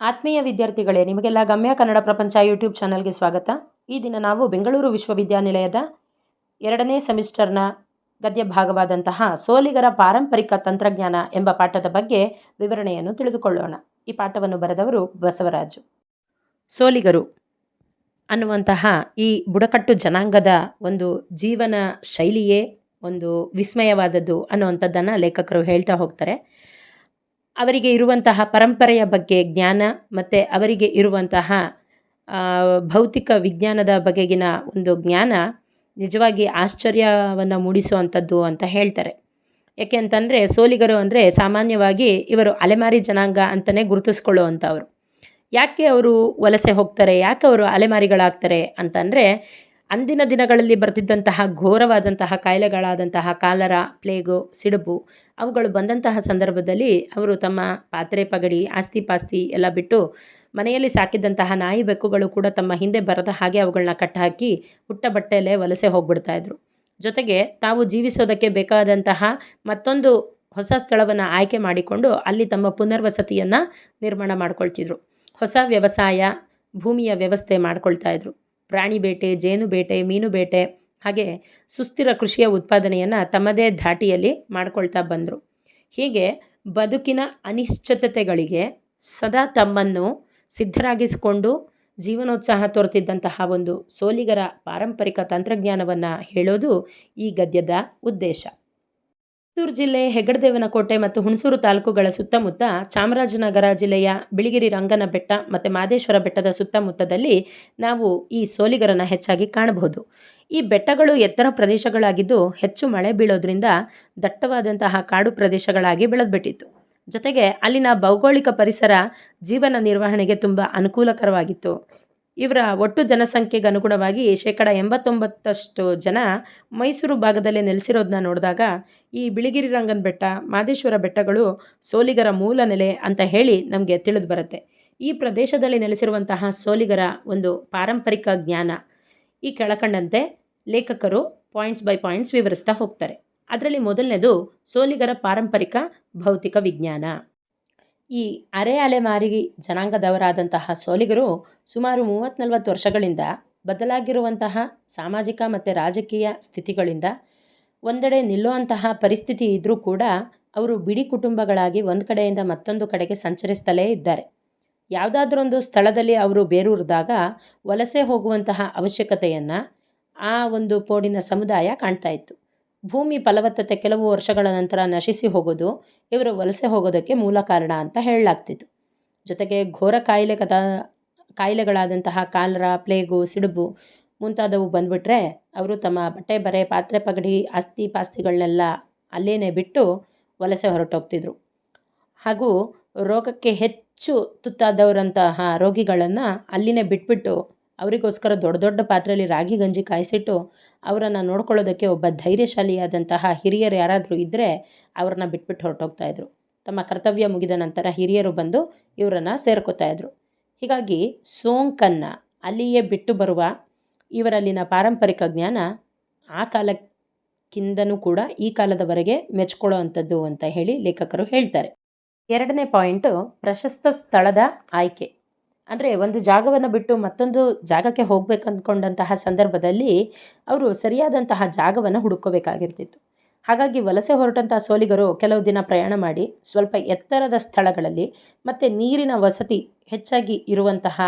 ಆತ್ಮೀಯ ವಿದ್ಯಾರ್ಥಿಗಳೇ, ನಿಮಗೆಲ್ಲ ಗಮ್ಯ ಕನ್ನಡ ಪ್ರಪಂಚ ಯೂಟ್ಯೂಬ್ ಚಾನಲ್ಗೆ ಸ್ವಾಗತ. ಈ ದಿನ ನಾವು ಬೆಂಗಳೂರು ವಿಶ್ವವಿದ್ಯಾನಿಲಯದ ಎರಡನೇ ಸೆಮಿಸ್ಟರ್ನ ಗದ್ಯ ಭಾಗವಾದಂತಹ ಸೋಲಿಗರ ಪಾರಂಪರಿಕ ತಂತ್ರಜ್ಞಾನ ಎಂಬ ಪಾಠದ ಬಗ್ಗೆ ವಿವರಣೆಯನ್ನು ತಿಳಿದುಕೊಳ್ಳೋಣ. ಈ ಪಾಠವನ್ನು ಬರೆದವರು ಬಸವರಾಜು. ಸೋಲಿಗರು ಅನ್ನುವಂತಹ ಈ ಬುಡಕಟ್ಟು ಜನಾಂಗದ ಒಂದು ಜೀವನ ಶೈಲಿಯೇ ಒಂದು ವಿಸ್ಮಯವಾದದ್ದು ಅನ್ನುವಂಥದ್ದನ್ನು ಲೇಖಕರು ಹೇಳ್ತಾ ಹೋಗ್ತಾರೆ. ಅವರಿಗೆ ಇರುವಂತಹ ಪರಂಪರೆಯ ಬಗ್ಗೆ ಜ್ಞಾನ ಮತ್ತು ಅವರಿಗೆ ಇರುವಂತಹ ಭೌತಿಕ ವಿಜ್ಞಾನದ ಬಗೆಗಿನ ಒಂದು ಜ್ಞಾನ ನಿಜವಾಗಿ ಆಶ್ಚರ್ಯವನ್ನು ಮೂಡಿಸುವಂಥದ್ದು ಅಂತ ಹೇಳ್ತಾರೆ. ಯಾಕೆ ಅಂತಂದರೆ ಸೋಲಿಗರು ಅಂದರೆ ಸಾಮಾನ್ಯವಾಗಿ ಇವರು ಅಲೆಮಾರಿ ಜನಾಂಗ ಅಂತಲೇ ಗುರುತಿಸ್ಕೊಳ್ಳುವಂಥವ್ರು ಯಾಕೆ ಅವರು ವಲಸೆ ಹೋಗ್ತಾರೆ? ಯಾಕೆ ಅವರು ಅಲೆಮಾರಿಗಳಾಗ್ತಾರೆ ಅಂತಂದರೆ ಅಂದಿನ ದಿನಗಳಲ್ಲಿ ಬರ್ತಿದ್ದಂತಹ ಘೋರವಾದಂತಹ ಕಾಯಿಲೆಗಳಾದಂತಹ ಕಾಲರ, ಪ್ಲೇಗು, ಸಿಡುಬು ಅವುಗಳು ಬಂದಂತಹ ಸಂದರ್ಭದಲ್ಲಿ ಅವರು ತಮ್ಮ ಪಾತ್ರೆ ಪಗಡಿ, ಆಸ್ತಿ ಪಾಸ್ತಿ ಎಲ್ಲ ಬಿಟ್ಟು ಮನೆಯಲ್ಲಿ ಸಾಕಿದ್ದಂತಹ ನಾಯಿ ಬೆಕ್ಕುಗಳು ಕೂಡ ತಮ್ಮ ಹಿಂದೆ ಬರದ ಹಾಗೆ ಅವುಗಳನ್ನ ಕಟ್ಟಾಕಿ ಹುಟ್ಟ ಬಟ್ಟೆಯಲ್ಲೇ ವಲಸೆ ಹೋಗ್ಬಿಡ್ತಾಯಿದ್ರು ಜೊತೆಗೆ ತಾವು ಜೀವಿಸೋದಕ್ಕೆ ಬೇಕಾದಂತಹ ಮತ್ತೊಂದು ಹೊಸ ಸ್ಥಳವನ್ನು ಆಯ್ಕೆ ಮಾಡಿಕೊಂಡು ಅಲ್ಲಿ ತಮ್ಮ ಪುನರ್ವಸತಿಯನ್ನು ನಿರ್ಮಾಣ ಮಾಡ್ಕೊಳ್ತಿದ್ರು. ಹೊಸ ವ್ಯವಸಾಯ, ಭೂಮಿಯ ವ್ಯವಸ್ಥೆ ಮಾಡ್ಕೊಳ್ತಾ ಇದ್ರು. ಪ್ರಾಣಿ ಬೇಟೆ, ಜೇನು ಬೇಟೆ, ಮೀನು ಬೇಟೆ ಹಾಗೆ ಸುಸ್ಥಿರ ಕೃಷಿಯ ಉತ್ಪಾದನೆಯನ್ನು ತಮ್ಮದೇ ಧಾಟಿಯಲ್ಲಿ ಮಾಡಿಕೊಳ್ತಾ ಬಂದರು. ಹೀಗೆ ಬದುಕಿನ ಅನಿಶ್ಚಿತತೆಗಳಿಗೆ ಸದಾ ತಮ್ಮನ್ನು ಸಿದ್ಧರಾಗಿಸಿಕೊಂಡು ಜೀವನೋತ್ಸಾಹ ತೋರ್ತಿದ್ದಂತಹ ಒಂದು ಸೋಲಿಗರ ಪಾರಂಪರಿಕ ತಂತ್ರಜ್ಞಾನವನ್ನು ಹೇಳೋದು ಈ ಗದ್ಯದ ಉದ್ದೇಶ. ಮೈಸೂರು ಜಿಲ್ಲೆ ಹೆಗ್ಗಡದೇವನಕೋಟೆ ಮತ್ತು ಹುಣಸೂರು ತಾಲೂಕುಗಳ ಸುತ್ತಮುತ್ತ ಚಾಮರಾಜನಗರ ಜಿಲ್ಲೆಯ ಬಿಳಿಗಿರಿ ರಂಗನ ಬೆಟ್ಟ ಮತ್ತು ಮಾದೇಶ್ವರ ಬೆಟ್ಟದ ಸುತ್ತಮುತ್ತದಲ್ಲಿ ನಾವು ಈ ಸೋಲಿಗರನ್ನು ಹೆಚ್ಚಾಗಿ ಕಾಣಬಹುದು. ಈ ಬೆಟ್ಟಗಳು ಎತ್ತರ ಪ್ರದೇಶಗಳಾಗಿದ್ದು ಹೆಚ್ಚು ಮಳೆ ಬೀಳೋದ್ರಿಂದ ದಟ್ಟವಾದಂತಹ ಕಾಡು ಪ್ರದೇಶಗಳಾಗಿ ಬೆಳೆದ್ಬಿಟ್ಟಿತ್ತು. ಜೊತೆಗೆ ಅಲ್ಲಿನ ಭೌಗೋಳಿಕ ಪರಿಸರ ಜೀವನ ನಿರ್ವಹಣೆಗೆ ತುಂಬ ಅನುಕೂಲಕರವಾಗಿತ್ತು. ಇವರ ಒಟ್ಟು ಜನಸಂಖ್ಯೆಗೆ ಅನುಗುಣವಾಗಿ ಶೇಕಡ ಎಂಬತ್ತೊಂಬತ್ತಷ್ಟು ಜನ ಮೈಸೂರು ಭಾಗದಲ್ಲಿ ನೆಲೆಸಿರೋದನ್ನ ನೋಡಿದಾಗ ಈ ಬಿಳಿಗಿರಿ ರಂಗನ ಬೆಟ್ಟ, ಮಾದೇಶ್ವರ ಬೆಟ್ಟಗಳು ಸೋಲಿಗರ ಮೂಲ ನೆಲೆ ಅಂತ ಹೇಳಿ ನಮಗೆ ತಿಳಿದು ಬರುತ್ತೆ. ಈ ಪ್ರದೇಶದಲ್ಲಿ ನೆಲೆಸಿರುವಂತಹ ಸೋಲಿಗರ ಒಂದು ಪಾರಂಪರಿಕ ಜ್ಞಾನ. ಈ ಕೆಳಕಂಡಂತೆ ಲೇಖಕರು ಪಾಯಿಂಟ್ಸ್ ಬೈ ಪಾಯಿಂಟ್ಸ್ ವಿವರಿಸ್ತಾ ಹೋಗ್ತಾರೆ. ಅದರಲ್ಲಿ ಮೊದಲನೇದು ಸೋಲಿಗರ ಪಾರಂಪರಿಕ ಭೌತಿಕ ವಿಜ್ಞಾನ. ಈ ಅರೆ ಅಲೆಮಾರಿ ಜನಾಂಗದವರಾದಂತಹ ಸೋಲಿಗರು ಸುಮಾರು ಮೂವತ್ತು ನಲವತ್ತು ವರ್ಷಗಳಿಂದ ಬದಲಾಗಿರುವಂತಹ ಸಾಮಾಜಿಕ ಮತ್ತು ರಾಜಕೀಯ ಸ್ಥಿತಿಗಳಿಂದ ಒಂದೆಡೆ ನಿಲ್ಲುವಂತಹ ಪರಿಸ್ಥಿತಿ ಇದ್ದರೂ ಕೂಡ ಅವರು ಬಿಡಿ ಕುಟುಂಬಗಳಾಗಿ ಒಂದು ಕಡೆಯಿಂದ ಮತ್ತೊಂದು ಕಡೆಗೆ ಸಂಚರಿಸ್ತಲೇ ಇದ್ದಾರೆ. ಯಾವುದಾದ್ರೊಂದು ಸ್ಥಳದಲ್ಲಿ ಅವರು ಬೇರೂರಿದಾಗ ವಲಸೆ ಹೋಗುವಂತಹ ಅವಶ್ಯಕತೆಯನ್ನು ಆ ಒಂದು ಪೋಡಿನ ಸಮುದಾಯ ಕಾಣ್ತಾ ಇತ್ತು. ಭೂಮಿ ಫಲವತ್ತತೆ ಕೆಲವು ವರ್ಷಗಳ ನಂತರ ನಶಿಸಿ ಹೋಗೋದು, ಇವರು ವಲಸೆ ಹೋಗೋದಕ್ಕೆ ಮೂಲ ಕಾರಣ ಅಂತ ಹೇಳಲಾಗ್ತಿತ್ತು. ಜೊತೆಗೆ ಘೋರ ಕಾಯಿಲೆ ಕದ ಕಾಯಿಲೆಗಳಾದಂತಹ ಕಾಲರ, ಪ್ಲೇಗು, ಸಿಡುಬು ಮುಂತಾದವು ಬಂದುಬಿಟ್ರೆ ಅವರು ತಮ್ಮ ಬಟ್ಟೆ ಬರೆ, ಪಾತ್ರೆ ಪಗಡಿ, ಆಸ್ತಿ ಪಾಸ್ತಿಗಳನ್ನೆಲ್ಲ ಅಲ್ಲೇನೆ ಬಿಟ್ಟು ವಲಸೆ ಹೊರಟೋಗ್ತಿದ್ರು. ಹಾಗೂ ರೋಗಕ್ಕೆ ಹೆಚ್ಚು ತುತ್ತಾದವರಂತಹ ರೋಗಿಗಳನ್ನು ಅಲ್ಲಿನೇ ಬಿಟ್ಬಿಟ್ಟು ಅವರಿಗೋಸ್ಕರ ದೊಡ್ಡ ದೊಡ್ಡ ಪಾತ್ರೆಯಲ್ಲಿ ರಾಗಿ ಗಂಜಿ ಕಾಯಿಸಿಟ್ಟು ಅವರನ್ನು ನೋಡ್ಕೊಳ್ಳೋದಕ್ಕೆ ಒಬ್ಬ ಧೈರ್ಯಶಾಲಿಯಾದಂತಹ ಹಿರಿಯರು ಯಾರಾದರೂ ಇದ್ದರೆ ಅವ್ರನ್ನ ಬಿಟ್ಬಿಟ್ಟು ಹೊರಟೋಗ್ತಾಯಿದ್ರು ತಮ್ಮ ಕರ್ತವ್ಯ ಮುಗಿದ ನಂತರ ಹಿರಿಯರು ಬಂದು ಇವರನ್ನು ಸೇರ್ಕೋತಾಯಿದ್ರು ಹೀಗಾಗಿ ಸೋಂಕನ್ನು ಅಲ್ಲಿಯೇ ಬಿಟ್ಟು ಬರುವ ಇವರಲ್ಲಿನ ಪಾರಂಪರಿಕ ಜ್ಞಾನ ಆ ಕಾಲಕ್ಕಿಂತನೂ ಕೂಡ ಈ ಕಾಲದವರೆಗೆ ಮೆಚ್ಕೊಳ್ಳೋ ಅಂತ ಹೇಳಿ ಲೇಖಕರು ಹೇಳ್ತಾರೆ. ಎರಡನೇ ಪಾಯಿಂಟು ಪ್ರಶಸ್ತ ಸ್ಥಳದ ಆಯ್ಕೆ. ಅಂದರೆ ಒಂದು ಜಾಗವನ್ನು ಬಿಟ್ಟು ಮತ್ತೊಂದು ಜಾಗಕ್ಕೆ ಹೋಗ್ಬೇಕು ಅಂದ್ಕೊಂಡಂತಹ ಸಂದರ್ಭದಲ್ಲಿ ಅವರು ಸರಿಯಾದಂತಹ ಜಾಗವನ್ನು ಹುಡುಕೋಬೇಕಾಗಿರ್ತಿತ್ತು ಹಾಗಾಗಿ ವಲಸೆ ಹೊರಟಂತಹ ಸೋಲಿಗರು ಕೆಲವು ದಿನ ಪ್ರಯಾಣ ಮಾಡಿ ಸ್ವಲ್ಪ ಎತ್ತರದ ಸ್ಥಳಗಳಲ್ಲಿ ಮತ್ತು ನೀರಿನ ವಸತಿ ಹೆಚ್ಚಾಗಿ ಇರುವಂತಹ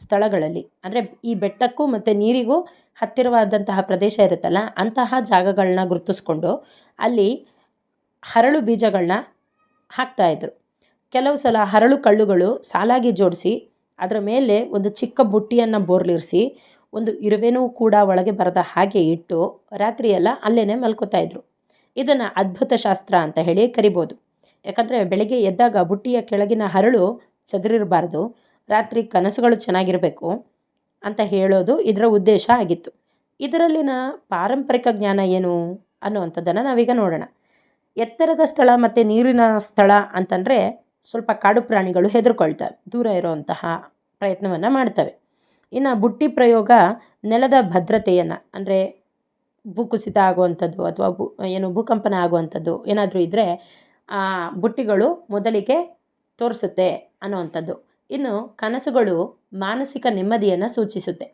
ಸ್ಥಳಗಳಲ್ಲಿ, ಅಂದರೆ ಈ ಬೆಟ್ಟಕ್ಕೂ ಮತ್ತು ನೀರಿಗೂ ಹತ್ತಿರವಾದಂತಹ ಪ್ರದೇಶ ಇರುತ್ತಲ್ಲ, ಅಂತಹ ಜಾಗಗಳನ್ನ ಗುರುತಿಸ್ಕೊಂಡು ಅಲ್ಲಿ ಹರಳು ಬೀಜಗಳನ್ನ ಹಾಕ್ತಾಯಿದ್ರು ಕೆಲವು ಸಲ ಹರಳು ಕಳ್ಳುಗಳು ಸಾಲಾಗಿ ಜೋಡಿಸಿ ಅದರ ಮೇಲೆ ಒಂದು ಚಿಕ್ಕ ಬುಟ್ಟಿಯನ್ನು ಬೋರ್ಲಿರಿಸಿ ಒಂದು ಇರುವೆನೂ ಕೂಡ ಒಳಗೆ ಬರದ ಹಾಗೆ ಇಟ್ಟು ರಾತ್ರಿಯೆಲ್ಲ ಅಲ್ಲೇ ಮಲ್ಕೋತಾ ಇದ್ರು. ಇದನ್ನು ಅದ್ಭುತ ಶಾಸ್ತ್ರ ಅಂತ ಹೇಳಿ ಕರಿಬೋದು. ಯಾಕಂದರೆ ಬೆಳಗ್ಗೆ ಎದ್ದಾಗ ಬುಟ್ಟಿಯ ಕೆಳಗಿನ ಹರಳು ಚದುರಿರಬಾರ್ದು, ರಾತ್ರಿ ಕನಸುಗಳು ಚೆನ್ನಾಗಿರಬೇಕು ಅಂತ ಹೇಳೋದು ಇದರ ಉದ್ದೇಶ ಆಗಿತ್ತು. ಇದರಲ್ಲಿನ ಪಾರಂಪರಿಕ ಜ್ಞಾನ ಏನು ಅನ್ನುವಂಥದ್ದನ್ನು ನಾವೀಗ ನೋಡೋಣ. ಎತ್ತರದ ಸ್ಥಳ ಮತ್ತು ನೀರಿನ ಸ್ಥಳ ಅಂತಂದರೆ ಸ್ವಲ್ಪ ಕಾಡು ಪ್ರಾಣಿಗಳು ಹೆದರ್ಕೊಳ್ತವೆ. ದೂರ ಇರುವಂತಹ ಪ್ರಯತ್ನವನ್ನು ಮಾಡ್ತವೆ. ಇನ್ನು ಬುಟ್ಟಿ ಪ್ರಯೋಗ ನೆಲದ ಭದ್ರತೆಯನ್ನು, ಅಂದರೆ ಭೂಕುಸಿತ ಆಗುವಂಥದ್ದು ಅಥವಾ ಭೂ, ಏನು ಭೂಕಂಪನ ಆಗುವಂಥದ್ದು ಏನಾದರೂ ಇದ್ದರೆ ಆ ಬುಟ್ಟಿಗಳು ಮೊದಲಿಗೆ ತೋರಿಸುತ್ತೆ ಅನ್ನೋವಂಥದ್ದು. ಇನ್ನು ಕನಸುಗಳು ಮಾನಸಿಕ ನೆಮ್ಮದಿಯನ್ನು ಸೂಚಿಸುತ್ತೆ.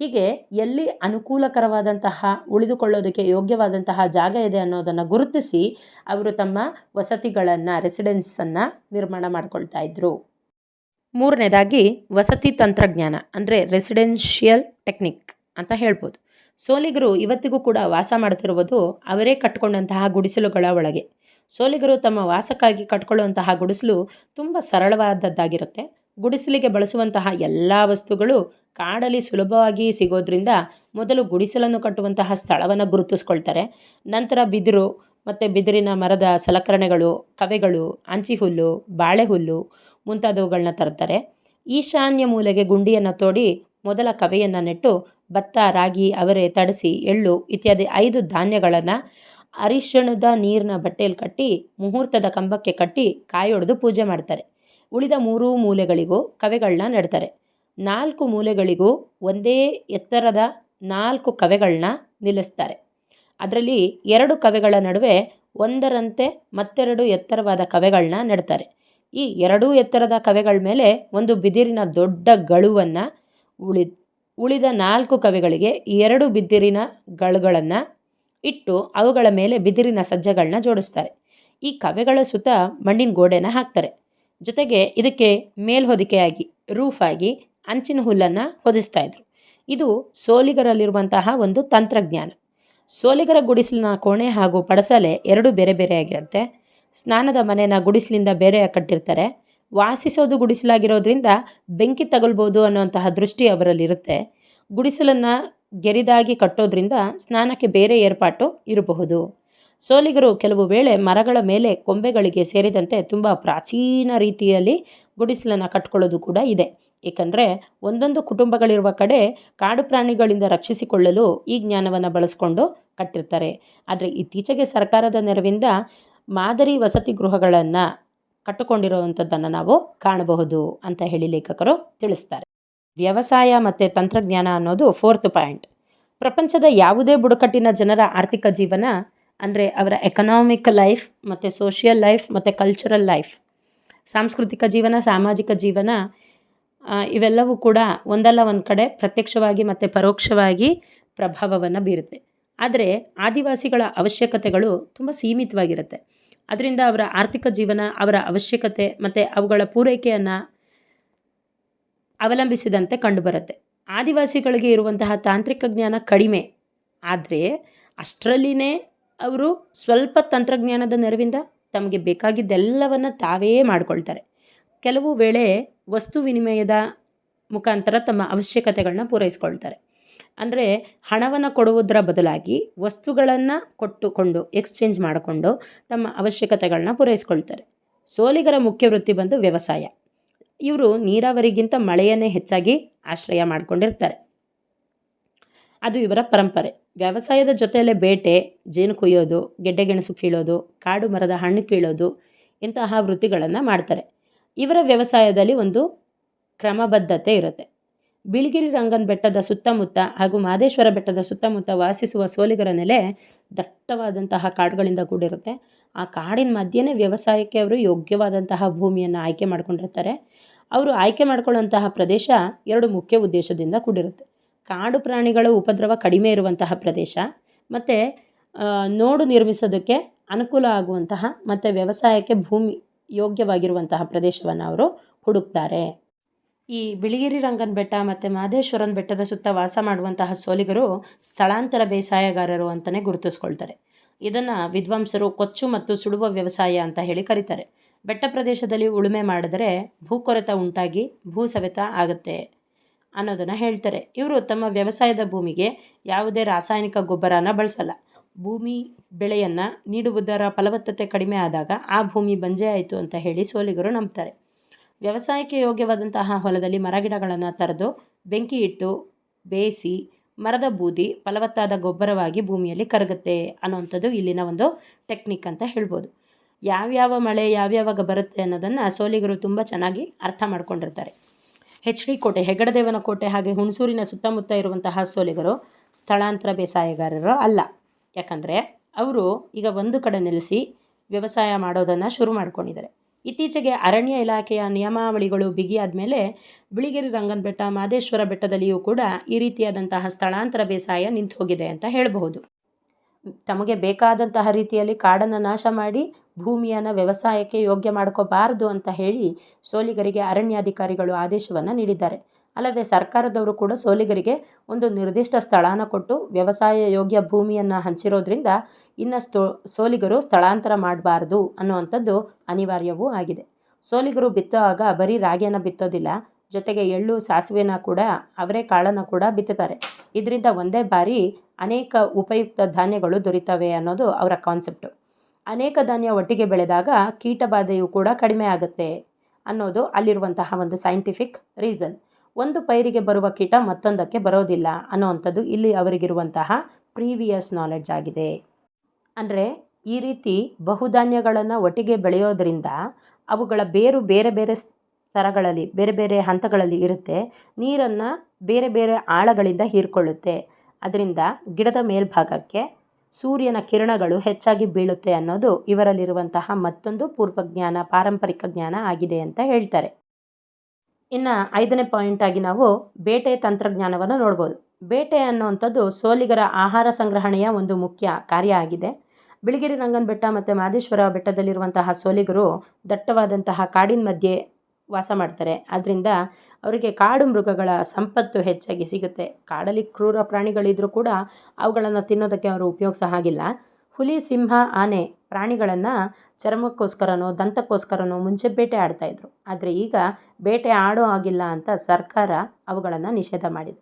ಹೀಗೆ ಎಲ್ಲಿ ಅನುಕೂಲಕರವಾದಂತಹ, ಉಳಿದುಕೊಳ್ಳೋದಕ್ಕೆ ಯೋಗ್ಯವಾದಂತಹ ಜಾಗ ಇದೆ ಅನ್ನೋದನ್ನು ಗುರುತಿಸಿ ಅವರು ತಮ್ಮ ವಸತಿಗಳನ್ನು ರೆಸಿಡೆನ್ಸನ್ನು ನಿರ್ಮಾಣ ಮಾಡ್ಕೊಳ್ತಾ ಇದ್ದರು ಮೂರನೇದಾಗಿ ವಸತಿ ತಂತ್ರಜ್ಞಾನ, ಅಂದರೆ ರೆಸಿಡೆನ್ಷಿಯಲ್ ಟೆಕ್ನಿಕ್ ಅಂತ ಹೇಳ್ಬೋದು. ಸೋಲಿಗರು ಇವತ್ತಿಗೂ ಕೂಡ ವಾಸ ಮಾಡ್ತಿರುವುದು ಅವರೇ ಕಟ್ಕೊಂಡಂತಹ ಗುಡಿಸಲುಗಳ ಒಳಗೆ. ಸೋಲಿಗರು ತಮ್ಮ ವಾಸಕ್ಕಾಗಿ ಕಟ್ಕೊಳ್ಳುವಂತಹ ಗುಡಿಸಲು ತುಂಬ ಸರಳವಾದದ್ದಾಗಿರುತ್ತೆ. ಗುಡಿಸಲಿಗೆ ಬಳಸುವಂತಹ ಎಲ್ಲ ವಸ್ತುಗಳು ಕಾಡಲ್ಲಿ ಸುಲಭವಾಗಿ ಸಿಗೋದ್ರಿಂದ ಮೊದಲು ಗುಡಿಸಲನ್ನು ಕಟ್ಟುವಂತಹ ಸ್ಥಳವನ್ನು ಗುರುತಿಸ್ಕೊಳ್ತಾರೆ. ನಂತರ ಬಿದಿರು ಮತ್ತು ಬಿದಿರಿನ ಮರದ ಸಲಕರಣೆಗಳು, ಕವೆಗಳು, ಅಂಚಿಹುಲ್ಲು, ಬಾಳೆಹುಲ್ಲು ಮುಂತಾದವುಗಳನ್ನ ತರ್ತಾರೆ ಈಶಾನ್ಯ ಮೂಲೆಗೆ ಗುಂಡಿಯನ್ನು ತೋಡಿ ಮೊದಲ ಕವೆಯನ್ನು ನೆಟ್ಟು ಭತ್ತ, ರಾಗಿ, ಅವರೆ, ತಡಸಿ, ಎಳ್ಳು ಇತ್ಯಾದಿ ಐದು ಧಾನ್ಯಗಳನ್ನು ಅರಿಶಿಣದ ನೀರಿನ ಬಟ್ಟೆಯಲ್ಲಿ ಕಟ್ಟಿ ಮುಹೂರ್ತದ ಕಂಬಕ್ಕೆ ಕಟ್ಟಿ ಕಾಯೊಡೆದು ಪೂಜೆ ಮಾಡ್ತಾರೆ. ಉಳಿದ ಮೂರೂ ಮೂಲೆಗಳಿಗೂ ಕವೆಗಳನ್ನ ನೆಡ್ತಾರೆ. ನಾಲ್ಕು ಮೂಲೆಗಳಿಗೂ ಒಂದೇ ಎತ್ತರದ ನಾಲ್ಕು ಕವೆಗಳನ್ನ ನಿಲ್ಲಿಸ್ತಾರೆ. ಅದರಲ್ಲಿ ಎರಡು ಕವೆಗಳ ನಡುವೆ ಒಂದರಂತೆ ಮತ್ತೆರಡು ಎತ್ತರವಾದ ಕವೆಗಳನ್ನ ನೆಡ್ತಾರೆ. ಈ ಎರಡೂ ಎತ್ತರದ ಕವೆಗಳ ಮೇಲೆ ಒಂದು ಬಿದಿರಿನ ದೊಡ್ಡ ಗಳುವನ್ನು ಉಳಿ, ಉಳಿದ ನಾಲ್ಕು ಕವೆಗಳಿಗೆ ಎರಡು ಬಿದಿರಿನ ಗಳುಗಳನ್ನು ಇಟ್ಟು ಅವುಗಳ ಮೇಲೆ ಬಿದಿರಿನ ಸಜ್ಜಗಳನ್ನ ಜೋಡಿಸ್ತಾರೆ. ಈ ಕವೆಗಳ ಸುತ್ತ ಮಣ್ಣಿನ ಗೋಡೆನ ಹಾಕ್ತಾರೆ. ಜೊತೆಗೆ ಇದಕ್ಕೆ ಮೇಲ್ಹೊದಿಕೆಯಾಗಿ, ರೂಫಾಗಿ ಅಂಚಿನ ಹುಲ್ಲನ್ನು ಹೊದಿಸ್ತಾ ಇದ್ರು. ಇದು ಸೋಲಿಗರಲ್ಲಿರುವಂತಹ ಒಂದು ತಂತ್ರಜ್ಞಾನ. ಸೋಲಿಗರ ಗುಡಿಸಲಿನ ಕೋಣೆ ಹಾಗೂ ಪಡಸಲೆ ಎರಡೂ ಬೇರೆ ಬೇರೆಯಾಗಿರುತ್ತೆ ಸ್ನಾನದ ಮನೆನ ಗುಡಿಸಲಿಂದ ಬೇರೆ ಕಟ್ಟಿರ್ತಾರೆ. ವಾಸಿಸೋದು ಗುಡಿಸಲಾಗಿರೋದ್ರಿಂದ ಬೆಂಕಿ ತಗಲ್ಬೋದು ಅನ್ನುವಂತಹ ದೃಷ್ಟಿ ಅವರಲ್ಲಿರುತ್ತೆ. ಗುಡಿಸಲನ್ನು ಗೆರಿದಾಗಿ ಕಟ್ಟೋದ್ರಿಂದ ಸ್ನಾನಕ್ಕೆ ಬೇರೆ ಏರ್ಪಾಟು ಇರಬಹುದು. ಸೋಲಿಗರು ಕೆಲವು ವೇಳೆ ಮರಗಳ ಮೇಲೆ ಕೊಂಬೆಗಳಿಗೆ ಸೇರಿದಂತೆ ತುಂಬ ಪ್ರಾಚೀನ ರೀತಿಯಲ್ಲಿ ಗುಡಿಸಲನ್ನು ಕಟ್ಕೊಳ್ಳೋದು ಕೂಡ ಇದೆ. ಏಕೆಂದರೆ ಒಂದೊಂದು ಕುಟುಂಬಗಳಿರುವ ಕಡೆ ಕಾಡು ಪ್ರಾಣಿಗಳಿಂದ ರಕ್ಷಿಸಿಕೊಳ್ಳಲು ಈ ಜ್ಞಾನವನ್ನು ಬಳಸಿಕೊಂಡು ಕಟ್ಟಿರ್ತಾರೆ. ಆದರೆ ಇತ್ತೀಚೆಗೆ ಸರ್ಕಾರದ ನೆರವಿಂದ ಮಾದರಿ ವಸತಿ ಗೃಹಗಳನ್ನು ಕಟ್ಟಿಕೊಂಡಿರುವಂಥದ್ದನ್ನು ನಾವು ಕಾಣಬಹುದು ಅಂತ ಹೇಳಿ ಲೇಖಕರು ತಿಳಿಸ್ತಾರೆ. ವ್ಯವಸಾಯ ಮತ್ತು ತಂತ್ರಜ್ಞಾನ ಅನ್ನೋದು ಫೋರ್ತ್ ಪಾಯಿಂಟ್. ಪ್ರಪಂಚದ ಯಾವುದೇ ಬುಡಕಟ್ಟಿನ ಜನರ ಆರ್ಥಿಕ ಜೀವನ ಅಂದರೆ ಅವರ ಎಕನಾಮಿಕ್ ಲೈಫ್ ಮತ್ತು ಸೋಷಿಯಲ್ ಲೈಫ್ ಮತ್ತು ಕಲ್ಚರಲ್ ಲೈಫ್. ಸಾಂಸ್ಕೃತಿಕ ಜೀವನ, ಸಾಮಾಜಿಕ ಜೀವನ ಇವೆಲ್ಲವೂ ಕೂಡ ಒಂದಲ್ಲ ಒಂದು ಕಡೆ ಪ್ರತ್ಯಕ್ಷವಾಗಿ ಮತ್ತು ಪರೋಕ್ಷವಾಗಿ ಪ್ರಭಾವವನ್ನು ಬೀರುತ್ತೆ. ಆದರೆ ಆದಿವಾಸಿಗಳ ಅವಶ್ಯಕತೆಗಳು ತುಂಬ ಸೀಮಿತವಾಗಿರುತ್ತೆ. ಅದರಿಂದ ಅವರ ಆರ್ಥಿಕ ಜೀವನ, ಅವರ ಅವಶ್ಯಕತೆ ಮತ್ತು ಅವುಗಳ ಪೂರೈಕೆಯನ್ನು ಅವಲಂಬಿಸಿದಂತೆ ಕಂಡುಬರುತ್ತೆ. ಆದಿವಾಸಿಗಳಿಗೆ ಇರುವಂತಹ ತಾಂತ್ರಿಕ ಜ್ಞಾನ ಕಡಿಮೆ. ಆದರೆ ಅಷ್ಟರಲ್ಲಿನೇ ಅವರು ಸ್ವಲ್ಪ ತಂತ್ರಜ್ಞಾನದ ನೆರವಿಂದ ತಮಗೆ ಬೇಕಾಗಿದ್ದೆಲ್ಲವನ್ನು ತಾವೇ ಮಾಡಿಕೊಳ್ತಾರೆ. ಕೆಲವು ವೇಳೆ ವಸ್ತು ವಿನಿಮಯದ ಮುಖಾಂತರ ತಮ್ಮ ಅವಶ್ಯಕತೆಗಳನ್ನ ಪೂರೈಸ್ಕೊಳ್ತಾರೆ. ಅಂದರೆ ಹಣವನ್ನು ಕೊಡುವುದರ ಬದಲಾಗಿ ವಸ್ತುಗಳನ್ನು ಕೊಟ್ಟುಕೊಂಡು ಎಕ್ಸ್ಚೇಂಜ್ ಮಾಡಿಕೊಂಡು ತಮ್ಮ ಅವಶ್ಯಕತೆಗಳನ್ನ ಪೂರೈಸ್ಕೊಳ್ತಾರೆ. ಸೋಲಿಗರ ಮುಖ್ಯ ವೃತ್ತಿ ಬಂದು ವ್ಯವಸಾಯ. ಇವರು ನೀರಾವರಿಗಿಂತ ಮಳೆಯನ್ನೇ ಹೆಚ್ಚಾಗಿ ಆಶ್ರಯ ಮಾಡಿಕೊಂಡಿರ್ತಾರೆ. ಅದು ಇವರ ಪರಂಪರೆ. ವ್ಯವಸಾಯದ ಜೊತೆಯಲ್ಲೇ ಬೇಟೆ, ಜೇನು ಕೊಯ್ಯೋದು ಗೆಡ್ಡೆಗೆಣಸು ಕೀಳೋದು, ಕಾಡು ಮರದ ಹಣ್ಣು ಕೀಳೋದು ಇಂತಹ ವೃತ್ತಿಗಳನ್ನು ಮಾಡ್ತಾರೆ. ಇವರ ವ್ಯವಸಾಯದಲ್ಲಿ ಒಂದು ಕ್ರಮಬದ್ಧತೆ ಇರುತ್ತೆ. ಬಿಳಿಗಿರಿ ರಂಗನ ಬೆಟ್ಟದ ಸುತ್ತಮುತ್ತ ಹಾಗೂ ಮಾದೇಶ್ವರ ಬೆಟ್ಟದ ಸುತ್ತಮುತ್ತ ವಾಸಿಸುವ ಸೋಲಿಗರ ನೆಲೆ ದಟ್ಟವಾದಂತಹ ಕಾಡುಗಳಿಂದ ಕೂಡಿರುತ್ತೆ. ಆ ಕಾಡಿನ ಮಧ್ಯೆನೇ ವ್ಯವಸಾಯಕ್ಕೆ ಅವರು ಯೋಗ್ಯವಾದಂತಹ ಭೂಮಿಯನ್ನು ಆಯ್ಕೆ ಮಾಡ್ಕೊಂಡಿರ್ತಾರೆ. ಅವರು ಆಯ್ಕೆ ಮಾಡ್ಕೊಳ್ಳುವಂತಹ ಪ್ರದೇಶ ಎರಡು ಮುಖ್ಯ ಉದ್ದೇಶದಿಂದ ಕೂಡಿರುತ್ತೆ. ಕಾಡು ಪ್ರಾಣಿಗಳ ಉಪದ್ರವ ಕಡಿಮೆ ಇರುವಂತಹ ಪ್ರದೇಶ, ಮತ್ತು ನೋಡು ನಿರ್ಮಿಸೋದಕ್ಕೆ ಅನುಕೂಲ ಆಗುವಂತಹ, ಮತ್ತು ವ್ಯವಸಾಯಕ್ಕೆ ಭೂಮಿ ಯೋಗ್ಯವಾಗಿರುವಂತಹ ಪ್ರದೇಶವನ್ನು ಅವರು ಹುಡುಕ್ತಾರೆ. ಈ ಬಿಳಿಗಿರಿ ರಂಗನ ಬೆಟ್ಟ ಮತ್ತು ಮಹದೇಶ್ವರನ ಬೆಟ್ಟದ ಸುತ್ತ ವಾಸ ಮಾಡುವಂತಹ ಸೋಲಿಗರು ಸ್ಥಳಾಂತರ ಬೇಸಾಯಗಾರರು ಅಂತಲೇ ಗುರುತಿಸ್ಕೊಳ್ತಾರೆ. ಇದನ್ನು ವಿದ್ವಾಂಸರು ಕೊಚ್ಚು ಮತ್ತು ಸುಡುವ ವ್ಯವಸಾಯ ಅಂತ ಹೇಳಿ ಕರೀತಾರೆ. ಬೆಟ್ಟ ಪ್ರದೇಶದಲ್ಲಿ ಉಳುಮೆ ಮಾಡಿದರೆ ಭೂಕೊರೆತ ಉಂಟಾಗಿ ಭೂ ಸವೆತ ಆಗುತ್ತೆ ಅನ್ನೋದನ್ನು ಹೇಳ್ತಾರೆ. ಇವರು ತಮ್ಮ ವ್ಯವಸಾಯದ ಭೂಮಿಗೆ ಯಾವುದೇ ರಾಸಾಯನಿಕ ಗೊಬ್ಬರನ ಬಳಸಲ್ಲ. ಭೂಮಿ ಬೆಳೆಯನ್ನು ನೀಡುವುದರ ಫಲವತ್ತತೆ ಕಡಿಮೆ ಆದಾಗ ಆ ಭೂಮಿ ಬಂಜೆ ಆಯಿತು ಅಂತ ಹೇಳಿ ಸೋಲಿಗರು ನಂಬ್ತಾರೆ. ವ್ಯವಸಾಯಕ್ಕೆ ಯೋಗ್ಯವಾದಂತಹ ಹೊಲದಲ್ಲಿ ಮರಗಿಡಗಳನ್ನು ತರದು ಬೆಂಕಿ ಇಟ್ಟು ಬೇಯಿಸಿ ಮರದ ಬೂದಿ ಫಲವತ್ತಾದ ಗೊಬ್ಬರವಾಗಿ ಭೂಮಿಯಲ್ಲಿ ಕರಗುತ್ತೆ ಅನ್ನೋವಂಥದ್ದು ಇಲ್ಲಿನ ಒಂದು ಟೆಕ್ನಿಕ್ ಅಂತ ಹೇಳ್ಬೋದು. ಯಾವ್ಯಾವ ಮಳೆ ಯಾವ್ಯಾವಾಗ ಬರುತ್ತೆ ಅನ್ನೋದನ್ನು ಸೋಲಿಗರು ತುಂಬ ಚೆನ್ನಾಗಿ ಅರ್ಥ ಮಾಡ್ಕೊಂಡಿರ್ತಾರೆ. ಹೆಚ್ ಡಿ ಕೋಟೆ ಹೆಗಡದೇವನ ಕೋಟೆ ಹಾಗೆ ಹುಣಸೂರಿನ ಸುತ್ತಮುತ್ತ ಇರುವಂತಹ ಸೋಲಿಗರು ಸ್ಥಳಾಂತರ ಬೇಸಾಯಗಾರರು ಅಲ್ಲ. ಯಾಕಂದರೆ ಅವರು ಈಗ ಒಂದು ಕಡೆ ನೆಲೆಸಿ ವ್ಯವಸಾಯ ಮಾಡೋದನ್ನು ಶುರು ಮಾಡ್ಕೊಂಡಿದ್ದಾರೆ. ಇತ್ತೀಚೆಗೆ ಅರಣ್ಯ ಇಲಾಖೆಯ ನಿಯಮಾವಳಿಗಳು ಬಿಗಿಯಾದ ಮೇಲೆ ಬಿಳಿಗಿರಿ ರಂಗನ ಬೆಟ್ಟ ಮಾದೇಶ್ವರ ಬೆಟ್ಟದಲ್ಲಿಯೂ ಕೂಡ ಈ ರೀತಿಯಾದಂತಹ ಸ್ಥಳಾಂತರ ಬೇಸಾಯ ನಿಂತು ಹೋಗಿದೆ ಅಂತ ಹೇಳಬಹುದು. ತಮಗೆ ಬೇಕಾದಂತಹ ರೀತಿಯಲ್ಲಿ ಕಾಡನ್ನು ನಾಶ ಮಾಡಿ ಭೂಮಿಯನ್ನು ವ್ಯವಸಾಯಕ್ಕೆ ಯೋಗ್ಯ ಮಾಡ್ಕೋಬಾರದು ಅಂತ ಹೇಳಿ ಸೋಲಿಗರಿಗೆ ಅರಣ್ಯಾಧಿಕಾರಿಗಳು ಆದೇಶವನ್ನು ನೀಡಿದ್ದಾರೆ. ಅಲ್ಲದೆ ಸರ್ಕಾರದವರು ಕೂಡ ಸೋಲಿಗರಿಗೆ ಒಂದು ನಿರ್ದಿಷ್ಟ ಸ್ಥಳಾನ ಕೊಟ್ಟು ವ್ಯವಸಾಯ ಯೋಗ್ಯ ಭೂಮಿಯನ್ನು ಹಂಚಿರೋದ್ರಿಂದ ಇನ್ನು ಸ್ಟೋ ಸೋಲಿಗರು ಸ್ಥಳಾಂತರ ಮಾಡಬಾರ್ದು ಅನ್ನುವಂಥದ್ದು ಅನಿವಾರ್ಯವೂ ಆಗಿದೆ. ಸೋಲಿಗರು ಬಿತ್ತುವಾಗ ಬರೀ ರಾಗಿಯನ್ನು ಬಿತ್ತೋದಿಲ್ಲ, ಜೊತೆಗೆ ಎಳ್ಳು, ಸಾಸಿವೆನ ಕೂಡ, ಅವರೇ ಕಾಳನ್ನು ಕೂಡ ಬಿತ್ತುತ್ತಾರೆ. ಇದರಿಂದ ಒಂದೇ ಬಾರಿ ಅನೇಕ ಉಪಯುಕ್ತ ಧಾನ್ಯಗಳು ದೊರೀತವೆ ಅನ್ನೋದು ಅವರ ಕಾನ್ಸೆಪ್ಟು ಅನೇಕ ಧಾನ್ಯ ಒಟ್ಟಿಗೆ ಬೆಳೆದಾಗ ಕೀಟಬಾಧೆಯು ಕೂಡ ಕಡಿಮೆ ಆಗುತ್ತೆ ಅನ್ನೋದು ಅಲ್ಲಿರುವಂತಹ ಒಂದು ಸೈಂಟಿಫಿಕ್ ರೀಸನ್ ಒಂದು ಪೈರಿಗೆ ಬರುವ ಕೀಟ ಮತ್ತೊಂದಕ್ಕೆ ಬರೋದಿಲ್ಲ ಅನ್ನೋವಂಥದ್ದು ಇಲ್ಲಿ ಅವರಿಗಿರುವಂತಹ ಪ್ರೀವಿಯಸ್ ನಾಲೆಡ್ಜ್ ಆಗಿದೆ. ಅಂದರೆ ಈ ರೀತಿ ಬಹುಧಾನ್ಯಗಳನ್ನು ಒಟ್ಟಿಗೆ ಬೆಳೆಯೋದರಿಂದ ಅವುಗಳ ಬೇರು ಬೇರೆ ಬೇರೆ ಸ್ತರಗಳಲ್ಲಿ ಬೇರೆ ಬೇರೆ ಹಂತಗಳಲ್ಲಿ ಇರುತ್ತೆ. ನೀರನ್ನು ಬೇರೆ ಬೇರೆ ಆಳಗಳಿಂದ ಹೀರ್ಕೊಳ್ಳುತ್ತೆ. ಅದರಿಂದ ಗಿಡದ ಮೇಲ್ಭಾಗಕ್ಕೆ ಸೂರ್ಯನ ಕಿರಣಗಳು ಹೆಚ್ಚಾಗಿ ಬೀಳುತ್ತೆ ಅನ್ನೋದು ಇವರಲ್ಲಿರುವಂತಹ ಮತ್ತೊಂದು ಪೂರ್ವಜ್ಞಾನ, ಪಾರಂಪರಿಕ ಜ್ಞಾನ ಆಗಿದೆ ಅಂತ ಹೇಳ್ತಾರೆ. ಇನ್ನು ಐದನೇ ಪಾಯಿಂಟ್ ಆಗಿ ನಾವು ಬೇಟೆ ತಂತ್ರಜ್ಞಾನವನ್ನು ನೋಡ್ಬೋದು. ಬೇಟೆ ಅನ್ನುವಂಥದ್ದು ಸೋಲಿಗರ ಆಹಾರ ಸಂಗ್ರಹಣೆಯ ಒಂದು ಮುಖ್ಯ ಕಾರ್ಯ ಆಗಿದೆ. ಬಿಳಿಗಿರಿ ರಂಗನ ಬೆಟ್ಟ ಮತ್ತು ಮಾದೇಶ್ವರ ಬೆಟ್ಟದಲ್ಲಿರುವಂತಹ ಸೋಲಿಗರು ದಟ್ಟವಾದಂತಹ ಕಾಡಿನ ಮಧ್ಯೆ ವಾಸ ಮಾಡ್ತಾರೆ. ಆದ್ದರಿಂದ ಅವರಿಗೆ ಕಾಡು ಮೃಗಗಳ ಸಂಪತ್ತು ಹೆಚ್ಚಾಗಿ ಸಿಗುತ್ತೆ. ಕಾಡಲ್ಲಿ ಕ್ರೂರ ಪ್ರಾಣಿಗಳಿದ್ರೂ ಕೂಡ ಅವುಗಳನ್ನು ತಿನ್ನೋದಕ್ಕೆ ಅವರು ಉಪಯೋಗಿಸೋ ಹಾಗಿಲ್ಲ. ಹುಲಿ, ಸಿಂಹ, ಆನೆ ಪ್ರಾಣಿಗಳನ್ನು ಚರ್ಮಕ್ಕೋಸ್ಕರನೋ, ದಂತಕ್ಕೋಸ್ಕರನೋ ಮುಂಚೆ ಬೇಟೆ ಆಡ್ತಾಯಿದ್ರು ಆದರೆ ಈಗ ಬೇಟೆ ಆಡೋ ಹಾಗಿಲ್ಲ ಅಂತ ಸರ್ಕಾರ ಅವುಗಳನ್ನು ನಿಷೇಧ ಮಾಡಿದೆ.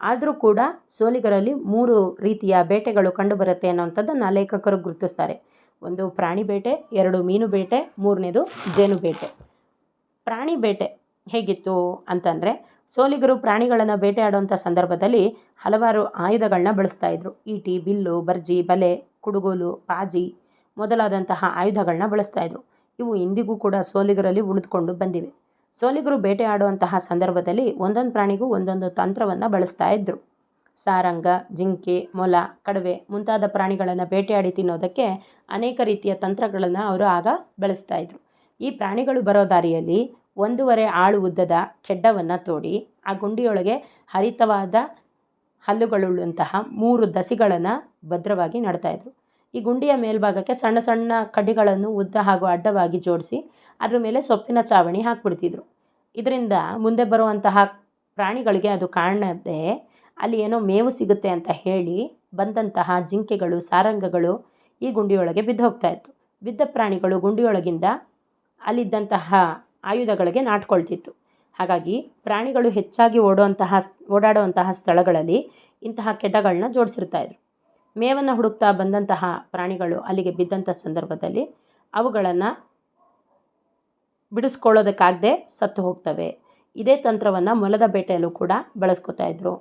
ಆದರೂ ಕೂಡ ಸೋಲಿಗರಲ್ಲಿ ಮೂರು ರೀತಿಯ ಬೇಟೆಗಳು ಕಂಡುಬರುತ್ತೆ ಅನ್ನೋವಂಥದ್ದನ್ನು ಲೇಖಕರು ಗುರುತಿಸ್ತಾರೆ. ಒಂದು ಪ್ರಾಣಿ ಬೇಟೆ, ಎರಡು ಮೀನು ಬೇಟೆ, ಮೂರನೇದು ಜೇನು ಬೇಟೆ. ಪ್ರಾಣಿ ಬೇಟೆ ಹೇಗಿತ್ತು ಅಂತಂದರೆ ಸೋಲಿಗರು ಪ್ರಾಣಿಗಳನ್ನು ಬೇಟೆಯಾಡುವಂಥ ಸಂದರ್ಭದಲ್ಲಿ ಹಲವಾರು ಆಯುಧಗಳನ್ನ ಬಳಸ್ತಾ ಇದ್ರು. ಈಟಿ, ಬಿಲ್ಲು, ಬರ್ಜಿ, ಬಲೆ ಕುಡುಗೋಲು, ಪಾಜಿ ಮೊದಲಾದಂತಹ ಆಯುಧಗಳನ್ನ ಬಳಸ್ತಾ ಇದ್ರು. ಇವು ಇಂದಿಗೂ ಕೂಡ ಸೋಲಿಗರಲ್ಲಿ ಉಳಿದುಕೊಂಡು ಬಂದಿವೆ. ಸೋಲಿಗರು ಬೇಟೆಯಾಡುವಂತಹ ಸಂದರ್ಭದಲ್ಲಿ ಒಂದೊಂದು ಪ್ರಾಣಿಗೂ ಒಂದೊಂದು ತಂತ್ರವನ್ನು ಬಳಸ್ತಾ ಇದ್ದರು ಸಾರಂಗ, ಜಿಂಕೆ, ಮೊಲ, ಕಡವೆ ಮುಂತಾದ ಪ್ರಾಣಿಗಳನ್ನು ಬೇಟೆಯಾಡಿ ತಿನ್ನೋದಕ್ಕೆ ಅನೇಕ ರೀತಿಯ ತಂತ್ರಗಳನ್ನು ಅವರು ಆಗ ಬಳಸ್ತಾ ಇದ್ರು. ಈ ಪ್ರಾಣಿಗಳು ಬರೋ ದಾರಿಯಲ್ಲಿ ಒಂದೂವರೆ ಆಳು ಉದ್ದದ ಕೆಡ್ಡವನ್ನು ತೋಡಿ ಆ ಗುಂಡಿಯೊಳಗೆ ಹರಿತವಾದ ಹಲ್ಲುಗಳುಳ್ಳಂತಹ ಮೂರು ದಸಿಗಳನ್ನು ಭದ್ರವಾಗಿ ನಡ್ತಾಯಿದ್ರು ಈ ಗುಂಡಿಯ ಮೇಲ್ಭಾಗಕ್ಕೆ ಸಣ್ಣ ಸಣ್ಣ ಕಡ್ಡಿಗಳನ್ನು ಉದ್ದ ಹಾಗೂ ಅಡ್ಡವಾಗಿ ಜೋಡಿಸಿ ಅದ್ರ ಮೇಲೆ ಸೊಪ್ಪಿನ ಚಾವಣಿ ಹಾಕ್ಬಿಡ್ತಿದ್ರು. ಇದರಿಂದ ಮುಂದೆ ಬರುವಂತಹ ಪ್ರಾಣಿಗಳಿಗೆ ಅದು ಕಾಣದೆ ಅಲ್ಲಿ ಏನೋ ಮೇವು ಸಿಗುತ್ತೆ ಅಂತ ಹೇಳಿ ಬಂದಂತಹ ಜಿಂಕೆಗಳು, ಸಾರಂಗಗಳು ಈ ಗುಂಡಿಯೊಳಗೆ ಬಿದ್ದು ಹೋಗ್ತಾ ಇತ್ತು. ಬಿದ್ದ ಪ್ರಾಣಿಗಳು ಗುಂಡಿಯೊಳಗಿಂದ ಅಲ್ಲಿದ್ದಂತಹ ಆಯುಧಗಳಿಗೆ ನಾಟ್ಕೊಳ್ತಿತ್ತು. ಹಾಗಾಗಿ ಪ್ರಾಣಿಗಳು ಹೆಚ್ಚಾಗಿ ಓಡುವಂತಹ ಓಡಾಡುವಂತಹ ಸ್ಥಳಗಳಲ್ಲಿ ಇಂತಹ ಕೆಡಗಳನ್ನ ಜೋಡಿಸಿರ್ತಾ ಇದ್ರು. ಮೇವನ್ನು ಹುಡುಕ್ತಾ ಬಂದಂತಹ ಪ್ರಾಣಿಗಳು ಅಲ್ಲಿಗೆ ಬಿದ್ದಂಥ ಸಂದರ್ಭದಲ್ಲಿ ಅವುಗಳನ್ನು ಬಿಡಿಸ್ಕೊಳ್ಳೋದಕ್ಕಾಗದೆ ಸತ್ತು ಹೋಗ್ತವೆ. ಇದೇ ತಂತ್ರವನ್ನು ಮೊಲದ ಬೇಟೆಯಲ್ಲೂ ಕೂಡ ಬಳಸ್ಕೊತಾ ಇದ್ರು.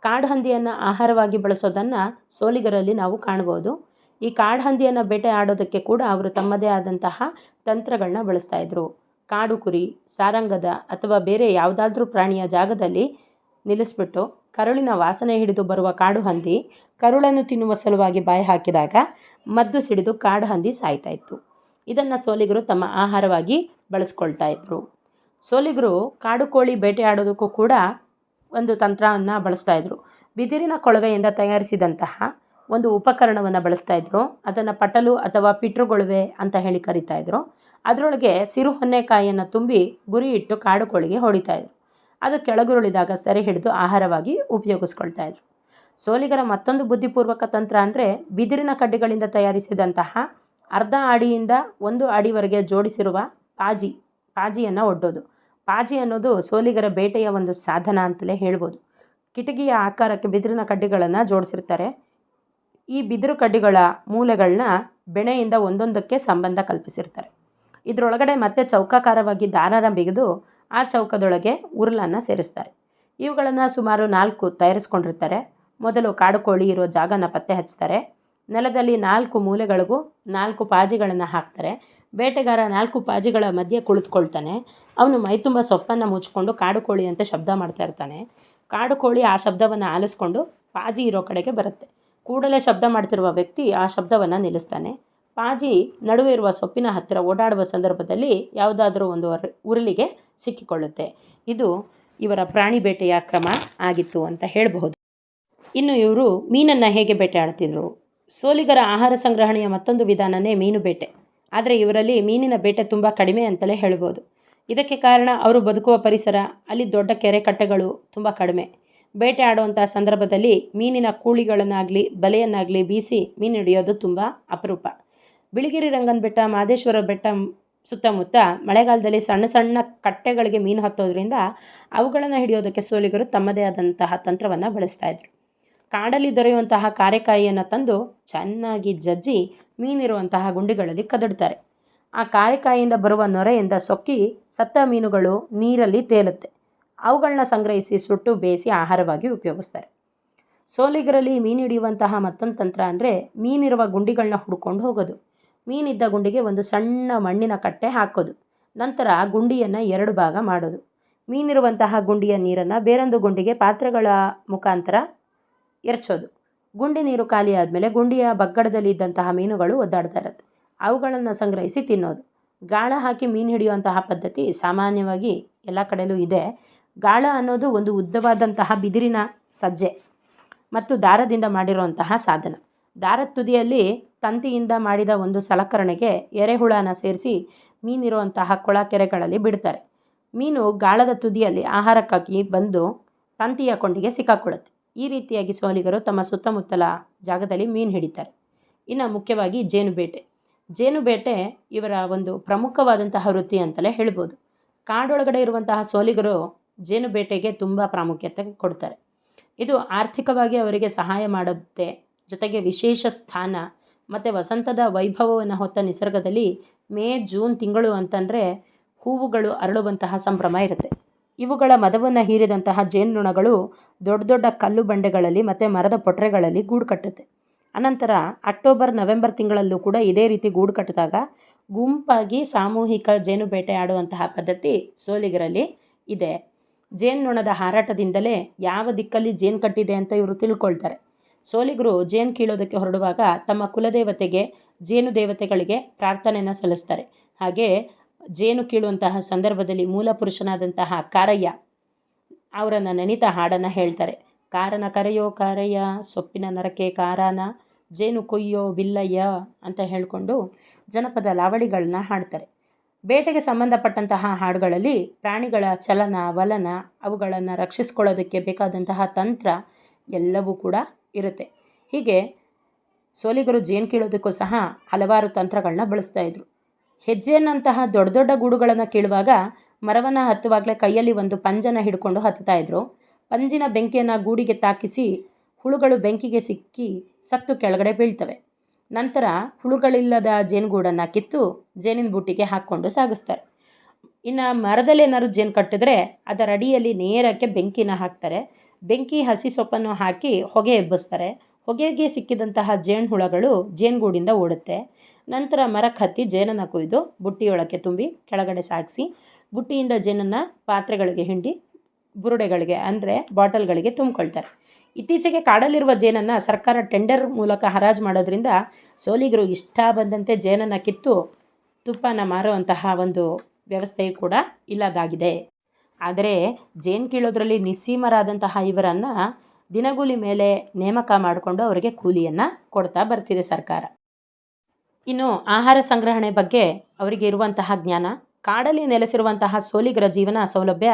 ಕಾಡು ಹಂದಿಯನ್ನು ಆಹಾರವಾಗಿ ಬಳಸೋದನ್ನು ಸೋಲಿಗರಲ್ಲಿ ನಾವು ಕಾಣ್ಬೋದು. ಈ ಕಾಡು ಹಂದಿಯನ್ನು ಬೇಟೆ ಆಡೋದಕ್ಕೆ ಕೂಡ ಅವರು ತಮ್ಮದೇ ಆದಂತಹ ತಂತ್ರಗಳನ್ನ ಬಳಸ್ತಾ ಇದ್ರು. ಕಾಡು ಕುರಿ ಸಾರಂಗದ ಅಥವಾ ಬೇರೆ ಯಾವುದಾದ್ರೂ ಪ್ರಾಣಿಯ ಜಾಗದಲ್ಲಿ ನಿಲ್ಲಿಸ್ಬಿಟ್ಟು ಕರುಳಿನ ವಾಸನೆ ಹಿಡಿದು ಬರುವ ಕಾಡು ಹಂದಿ ಕರುಳನ್ನು ತಿನ್ನುವ ಸಲುವಾಗಿ ಬಾಯಿ ಹಾಕಿದಾಗ ಮದ್ದು ಸಿಡಿದು ಕಾಡು ಹಂದಿ ಸಾಯ್ತಾ ಇತ್ತು. ಇದನ್ನು ಸೋಲಿಗರು ತಮ್ಮ ಆಹಾರವಾಗಿ ಬಳಸ್ಕೊಳ್ತಾ ಇದ್ರು. ಸೋಲಿಗರು ಕಾಡು ಕೋಳಿ ಬೇಟೆಯಾಡೋದಕ್ಕೂ ಕೂಡ ಒಂದು ತಂತ್ರವನ್ನು ಬಳಸ್ತಾ ಇದ್ರು. ಬಿದಿರಿನ ಕೊಳವೆಯಿಂದ ತಯಾರಿಸಿದಂತಹ ಒಂದು ಉಪಕರಣವನ್ನು ಬಳಸ್ತಾ ಇದ್ರು. ಅದನ್ನು ಪಟಲು ಅಥವಾ ಪಿಟ್ರುಗೊಳವೆ ಅಂತ ಹೇಳಿ ಕರಿತಾ ಇದ್ರು. ಅದರೊಳಗೆ ಸಿರು ಹೊನ್ನೆಕಾಯಿಯನ್ನು ತುಂಬಿ ಗುರಿ ಇಟ್ಟು ಕಾಡು ಕೋಳಿಗೆ ಹೊಡಿತಾಯಿದ್ರು ಅದು ಕೆಳಗುರುಳಿದಾಗ ಸೆರೆ ಹಿಡಿದು ಆಹಾರವಾಗಿ ಉಪಯೋಗಿಸ್ಕೊಳ್ತಾ ಇದ್ರು. ಸೋಲಿಗರ ಮತ್ತೊಂದು ಬುದ್ಧಿಪೂರ್ವಕ ತಂತ್ರ ಅಂದರೆ ಬಿದಿರಿನ ಕಡ್ಡಿಗಳಿಂದ ತಯಾರಿಸಿದಂತಹ ಅರ್ಧ ಅಡಿಯಿಂದ ಒಂದು ಅಡಿವರೆಗೆ ಜೋಡಿಸಿರುವ ಪಾಜಿ, ಪಾಜಿಯನ್ನು ಒಡ್ಡೋದು. ಪಾಜಿ ಅನ್ನೋದು ಸೋಲಿಗರ ಬೇಟೆಯ ಒಂದು ಸಾಧನ ಅಂತಲೇ ಹೇಳ್ಬೋದು. ಕಿಟಕಿಯ ಆಕಾರಕ್ಕೆ ಬಿದಿರಿನ ಕಡ್ಡಿಗಳನ್ನು ಜೋಡಿಸಿರ್ತಾರೆ. ಈ ಬಿದಿರು ಕಡ್ಡಿಗಳ ಮೂಲೆಗಳನ್ನ ಬೆಣೆಯಿಂದ ಒಂದೊಂದಕ್ಕೆ ಸಂಬಂಧ ಕಲ್ಪಿಸಿರ್ತಾರೆ. ಇದರೊಳಗಡೆ ಮತ್ತೆ ಚೌಕಾಕಾರವಾಗಿ ದಾರನ ಬಿಗಿದು ಆ ಚೌಕದೊಳಗೆ ಉರುಳನ್ನು ಸೇರಿಸ್ತಾರೆ. ಇವುಗಳನ್ನು ಸುಮಾರು ನಾಲ್ಕು ತಯಾರಿಸ್ಕೊಂಡಿರ್ತಾರೆ. ಮೊದಲು ಕಾಡು ಕೋಳಿ ಇರೋ ಜಾಗನ ಪತ್ತೆ ಹಚ್ತಾರೆ. ನೆಲದಲ್ಲಿ ನಾಲ್ಕು ಮೂಲೆಗಳಿಗೂ ನಾಲ್ಕು ಪಾಜಿಗಳನ್ನು ಹಾಕ್ತಾರೆ. ಬೇಟೆಗಾರ ನಾಲ್ಕು ಪಾಜಿಗಳ ಮಧ್ಯೆ ಕುಳಿತುಕೊಳ್ತಾನೆ. ಅವನು ಮೈ ತುಂಬ ಸೊಪ್ಪನ್ನು ಮುಚ್ಕೊಂಡು ಕಾಡು ಕೋಳಿ ಅಂತ ಶಬ್ದ ಮಾಡ್ತಾ ಇರ್ತಾನೆ. ಕಾಡು ಕೋಳಿ ಆ ಶಬ್ದವನ್ನು ಆಲಿಸ್ಕೊಂಡು ಪಾಜಿ ಇರೋ ಕಡೆಗೆ ಬರುತ್ತೆ. ಕೂಡಲೇ ಶಬ್ದ ಮಾಡ್ತಿರುವ ವ್ಯಕ್ತಿ ಆ ಶಬ್ದವನ್ನು ನಿಲ್ಲಿಸ್ತಾನೆ. ಪಾಜಿ ನಡುವೆ ಇರುವ ಸೊಪ್ಪಿನ ಹತ್ತಿರ ಓಡಾಡುವ ಸಂದರ್ಭದಲ್ಲಿ ಯಾವುದಾದರೂ ಒಂದು ಉರುಳಿಗೆ ಸಿಕ್ಕಿಕೊಳ್ಳುತ್ತೆ. ಇದು ಇವರ ಪ್ರಾಣಿ ಬೇಟೆಯ ಕ್ರಮ ಆಗಿತ್ತು ಅಂತ ಹೇಳಬಹುದು. ಇನ್ನು ಇವರು ಮೀನನ್ನು ಹೇಗೆ ಬೇಟೆ ಆಡ್ತಿದ್ರು? ಸೋಲಿಗರ ಆಹಾರ ಸಂಗ್ರಹಣೆಯ ಮತ್ತೊಂದು ವಿಧಾನನೇ ಮೀನು ಬೇಟೆ. ಆದರೆ ಇವರಲ್ಲಿ ಮೀನಿನ ಬೇಟೆ ತುಂಬ ಕಡಿಮೆ ಅಂತಲೇ ಹೇಳ್ಬೋದು. ಇದಕ್ಕೆ ಕಾರಣ ಅವರು ಬದುಕುವ ಪರಿಸರ, ಅಲ್ಲಿ ದೊಡ್ಡ ಕೆರೆ ಕಟ್ಟೆಗಳು ತುಂಬ ಕಡಿಮೆ. ಬೇಟೆ ಆಡುವಂಥ ಸಂದರ್ಭದಲ್ಲಿ ಮೀನಿನ ಕೂಳಿಗಳನ್ನಾಗಲಿ, ಬಲೆಯನ್ನಾಗಲಿ ಬೀಸಿ ಮೀನು ಹಿಡಿಯೋದು ತುಂಬ ಅಪರೂಪ. ಬಿಳಿಗಿರಿ ರಂಗನ ಬೆಟ್ಟ, ಮಾದೇಶ್ವರ ಬೆಟ್ಟ ಸುತ್ತಮುತ್ತ ಮಳೆಗಾಲದಲ್ಲಿ ಸಣ್ಣ ಸಣ್ಣ ಕಟ್ಟೆಗಳಿಗೆ ಮೀನು ಹತ್ತೋದ್ರಿಂದ ಅವುಗಳನ್ನು ಹಿಡಿಯೋದಕ್ಕೆ ಸೋಲಿಗರು ತಮ್ಮದೇ ಆದಂತಹ ತಂತ್ರವನ್ನು ಬಳಸ್ತಾ ಇದ್ರು. ಕಾಡಲ್ಲಿ ದೊರೆಯುವಂತಹ ಕಾರೆಕಾಯಿಯನ್ನು ತಂದು ಚೆನ್ನಾಗಿ ಜಜ್ಜಿ ಮೀನಿರುವಂತಹ ಗುಂಡಿಗಳಲ್ಲಿ ಕದಡ್ತಾರೆ. ಆ ಕಾರೆಕಾಯಿಯಿಂದ ಬರುವ ನೊರೆಯಿಂದ ಸೊಕ್ಕಿ ಸತ್ತ ಮೀನುಗಳು ನೀರಲ್ಲಿ ತೇಲುತ್ತೆ. ಅವುಗಳನ್ನ ಸಂಗ್ರಹಿಸಿ ಸುಟ್ಟು ಬೇಯಿಸಿ ಆಹಾರವಾಗಿ ಉಪಯೋಗಿಸ್ತಾರೆ. ಸೋಲಿಗರಲ್ಲಿ ಮೀನು ಹಿಡಿಯುವಂತಹ ಮತ್ತೊಂದು ತಂತ್ರ ಅಂದರೆ ಮೀನಿರುವ ಗುಂಡಿಗಳನ್ನ ಹುಡ್ಕೊಂಡು ಹೋಗೋದು. ಮೀನಿದ್ದ ಗುಂಡಿಗೆ ಒಂದು ಸಣ್ಣ ಮಣ್ಣಿನ ಕಟ್ಟೆ ಹಾಕೋದು. ನಂತರ ಗುಂಡಿಯನ್ನು ಎರಡು ಭಾಗ ಮಾಡೋದು. ಮೀನಿರುವಂತಹ ಗುಂಡಿಯ ನೀರನ್ನು ಬೇರೊಂದು ಗುಂಡಿಗೆ ಪಾತ್ರೆಗಳ ಮುಖಾಂತರ ಎರಚೋದು. ಗುಂಡಿ ನೀರು ಖಾಲಿ ಆದಮೇಲೆ ಗುಂಡಿಯ ಬಗ್ಗಡದಲ್ಲಿ ಇದ್ದಂತಹ ಮೀನುಗಳು ಒದ್ದಾಡ್ತಾ ಇರುತ್ತೆ. ಅವುಗಳನ್ನು ಸಂಗ್ರಹಿಸಿ ತಿನ್ನೋದು. ಗಾಳ ಹಾಕಿ ಮೀನು ಹಿಡಿಯುವಂತಹ ಪದ್ಧತಿ ಸಾಮಾನ್ಯವಾಗಿ ಎಲ್ಲ ಕಡೆಯಲ್ಲೂ ಇದೆ. ಗಾಳ ಅನ್ನೋದು ಒಂದು ಉದ್ದವಾದಂತಹ ಬಿದಿರಿನ ಸಜ್ಜೆ ಮತ್ತು ದಾರದಿಂದ ಮಾಡಿರುವಂತಹ ಸಾಧನ. ದಾರದ ತುದಿಯಲ್ಲಿ ತಂತಿಯಿಂದ ಮಾಡಿದ ಒಂದು ಸಲಕರಣೆಗೆ ಎರೆಹುಳನ ಸೇರಿಸಿ ಮೀನಿರುವಂತಹ ಕೊಳ ಕೆರೆಗಳಲ್ಲಿ ಬಿಡ್ತಾರೆ. ಮೀನು ಗಾಳದ ತುದಿಯಲ್ಲಿ ಆಹಾರಕ್ಕಾಗಿ ಬಂದು ತಂತಿಯ ಕೊಂಡಿಗೆ ಸಿಕ್ಕಾಕೊಳ್ಳುತ್ತೆ. ಈ ರೀತಿಯಾಗಿ ಸೋಲಿಗರು ತಮ್ಮ ಸುತ್ತಮುತ್ತಲ ಜಾಗದಲ್ಲಿ ಮೀನು ಹಿಡಿತಾರೆ. ಇನ್ನು ಮುಖ್ಯವಾಗಿ ಜೇನು ಬೇಟೆ ಜೇನು ಬೇಟೆ ಇವರ ಒಂದು ಪ್ರಮುಖವಾದಂತಹ ವೃತ್ತಿ ಅಂತಲೇ ಹೇಳ್ಬೋದು. ಕಾಡೊಳಗಡೆ ಇರುವಂತಹ ಸೋಲಿಗರು ಜೇನು ಬೇಟೆಗೆ ತುಂಬ ಪ್ರಾಮುಖ್ಯತೆ ಕೊಡ್ತಾರೆ. ಇದು ಆರ್ಥಿಕವಾಗಿ ಅವರಿಗೆ ಸಹಾಯ ಮಾಡುತ್ತೆ. ಜೊತೆಗೆ ವಿಶೇಷ ಸ್ಥಾನ ಮತ್ತು ವಸಂತದ ವೈಭವವನ್ನು ಹೊತ್ತ ನಿಸರ್ಗದಲ್ಲಿ ಮೇ, ಜೂನ್ ತಿಂಗಳು ಅಂತಂದರೆ ಹೂವುಗಳು ಅರಳುವಂತಹ ಸಂಭ್ರಮ ಇರುತ್ತೆ. ಇವುಗಳ ಮದವನ್ನು ಹೀರಿದಂತಹ ಜೇನುನೊಣಗಳು ದೊಡ್ಡ ದೊಡ್ಡ ಕಲ್ಲು ಬಂಡೆಗಳಲ್ಲಿ ಮತ್ತು ಮರದ ಪೊಟ್ರೆಗಳಲ್ಲಿ ಗೂಡು ಕಟ್ಟುತ್ತೆ. ಅನಂತರ ಅಕ್ಟೋಬರ್, ನವೆಂಬರ್ ತಿಂಗಳಲ್ಲೂ ಕೂಡ ಇದೇ ರೀತಿ ಗೂಡು ಕಟ್ಟಿದಾಗ ಗುಂಪಾಗಿ ಸಾಮೂಹಿಕ ಜೇನು ಬೇಟೆ ಆಡುವಂತಹ ಪದ್ಧತಿ ಸೋಲಿಗರಲ್ಲಿ ಇದೆ. ಜೇನುನೊಣದ ಹಾರಾಟದಿಂದಲೇ ಯಾವ ದಿಕ್ಕಲ್ಲಿ ಜೇನು ಕಟ್ಟಿದೆ ಅಂತ ಇವರು ತಿಳ್ಕೊಳ್ತಾರೆ. ಸೋಲಿಗರು ಜೇನು ಕೀಳೋದಕ್ಕೆ ಹೊರಡುವಾಗ ತಮ್ಮ ಕುಲದೇವತೆಗೆ, ಜೇನು ದೇವತೆಗಳಿಗೆ ಪ್ರಾರ್ಥನೆಯನ್ನು ಸಲ್ಲಿಸ್ತಾರೆ. ಹಾಗೆ ಜೇನು ಕೀಳುವಂತಹ ಸಂದರ್ಭದಲ್ಲಿ ಮೂಲ ಪುರುಷನಾದಂತಹ ಕಾರಯ್ಯ ಅವರನ್ನು ನೆನಿತ ಹಾಡನ್ನು ಹೇಳ್ತಾರೆ. ಕಾರನ ಕರೆಯೋ ಕಾರಯ್ಯ, ಸೊಪ್ಪಿನ ನರಕೆ ಕಾರಾನ, ಜೇನು ಕೊಯ್ಯೋ ಬಿಲ್ಲಯ್ಯ ಅಂತ ಹೇಳಿಕೊಂಡು ಜನಪದ ಲಾವಳಿಗಳನ್ನ ಹಾಡ್ತಾರೆ. ಬೇಟೆಗೆ ಸಂಬಂಧಪಟ್ಟಂತಹ ಹಾಡುಗಳಲ್ಲಿ ಪ್ರಾಣಿಗಳ ಚಲನ, ವಲನ, ಅವುಗಳನ್ನು ರಕ್ಷಿಸ್ಕೊಳ್ಳೋದಕ್ಕೆ ಬೇಕಾದಂತಹ ತಂತ್ರ ಎಲ್ಲವೂ ಕೂಡ ಇರುತ್ತೆ. ಹೀಗೆ ಸೋಲಿಗರು ಜೇನು ಕೀಳೋದಕ್ಕೂ ಸಹ ಹಲವಾರು ತಂತ್ರಗಳನ್ನ ಬಳಸ್ತಾಯಿದ್ರು ಹೆಜ್ಜೆಯನ್ನಂತಹ ದೊಡ್ಡ ದೊಡ್ಡ ಗೂಡುಗಳನ್ನು ಕೀಳುವಾಗ ಮರವನ್ನು ಹತ್ತುವಾಗಲೇ ಕೈಯಲ್ಲಿ ಒಂದು ಪಂಜನ ಹಿಡ್ಕೊಂಡು ಹತ್ತುತ್ತಾ ಪಂಜಿನ ಬೆಂಕಿಯನ್ನು ಗೂಡಿಗೆ ತಾಕಿಸಿ ಹುಳುಗಳು ಬೆಂಕಿಗೆ ಸಿಕ್ಕಿ ಸತ್ತು ಕೆಳಗಡೆ ಬೀಳ್ತವೆ. ನಂತರ ಹುಳುಗಳಿಲ್ಲದ ಜೇನುಗೂಡನ್ನು ಕಿತ್ತು ಜೇನಿನ ಬುಟ್ಟಿಗೆ ಹಾಕ್ಕೊಂಡು ಸಾಗಿಸ್ತಾರೆ. ಇನ್ನು ಮರದಲ್ಲಿ ಏನಾದ್ರು ಜೇನು ಕಟ್ಟಿದ್ರೆ ಅದರ ಅಡಿಯಲ್ಲಿ ನೇರಕ್ಕೆ ಬೆಂಕಿನ ಹಾಕ್ತಾರೆ. ಬೆಂಕಿ, ಹಸಿ ಸೊಪ್ಪನ್ನು ಹಾಕಿ ಹೊಗೆ ಎಬ್ಬಿಸ್ತಾರೆ. ಹೊಗೆಗೆ ಸಿಕ್ಕಿದಂತಹ ಜೇನು ಹುಳಗಳು ಜೇನುಗೂಡಿಂದ ಓಡುತ್ತೆ. ನಂತರ ಮರಕ್ಕೆ ಹತ್ತಿ ಜೇನನ್ನು ಕೊಯ್ದು ಬುಟ್ಟಿಯೊಳಕ್ಕೆ ತುಂಬಿ ಕೆಳಗಡೆ ಸಾಗಿಸಿ ಬುಟ್ಟಿಯಿಂದ ಜೇನನ್ನು ಪಾತ್ರೆಗಳಿಗೆ ಹಿಂಡಿ, ಬುರುಡೆಗಳಿಗೆ ಅಂದರೆ ಬಾಟಲ್ಗಳಿಗೆ ತುಂಬಿಕೊಳ್ತಾರೆ. ಇತ್ತೀಚೆಗೆ ಕಾಡಲ್ಲಿರುವ ಜೇನನ್ನು ಸರ್ಕಾರ ಟೆಂಡರ್ ಮೂಲಕ ಹರಾಜು ಮಾಡೋದ್ರಿಂದ ಸೋಲಿಗರು ಇಷ್ಟ ಬಂದಂತೆ ಜೇನನ್ನು ಕಿತ್ತು ತುಪ್ಪನ ಮಾರುವಂತಹ ಒಂದು ವ್ಯವಸ್ಥೆಯು ಕೂಡ ಇಲ್ಲದಾಗಿದೆ. ಆದರೆ ಜೇನು ಕೀಳೋದ್ರಲ್ಲಿ ನಿಸ್ಸೀಮರಾದಂತಹ ಇವರನ್ನು ದಿನಗೂಲಿ ಮೇಲೆ ನೇಮಕ ಮಾಡಿಕೊಂಡು ಅವರಿಗೆ ಕೂಲಿಯನ್ನು ಕೊಡ್ತಾ ಬರ್ತಿದೆ ಸರ್ಕಾರ. ಇನ್ನು ಆಹಾರ ಸಂಗ್ರಹಣೆ ಬಗ್ಗೆ ಅವರಿಗೆ ಇರುವಂತಹ ಜ್ಞಾನ, ಕಾಡಲ್ಲಿ ನೆಲೆಸಿರುವಂತಹ ಸೋಲಿಗರ ಜೀವನ ಸೌಲಭ್ಯ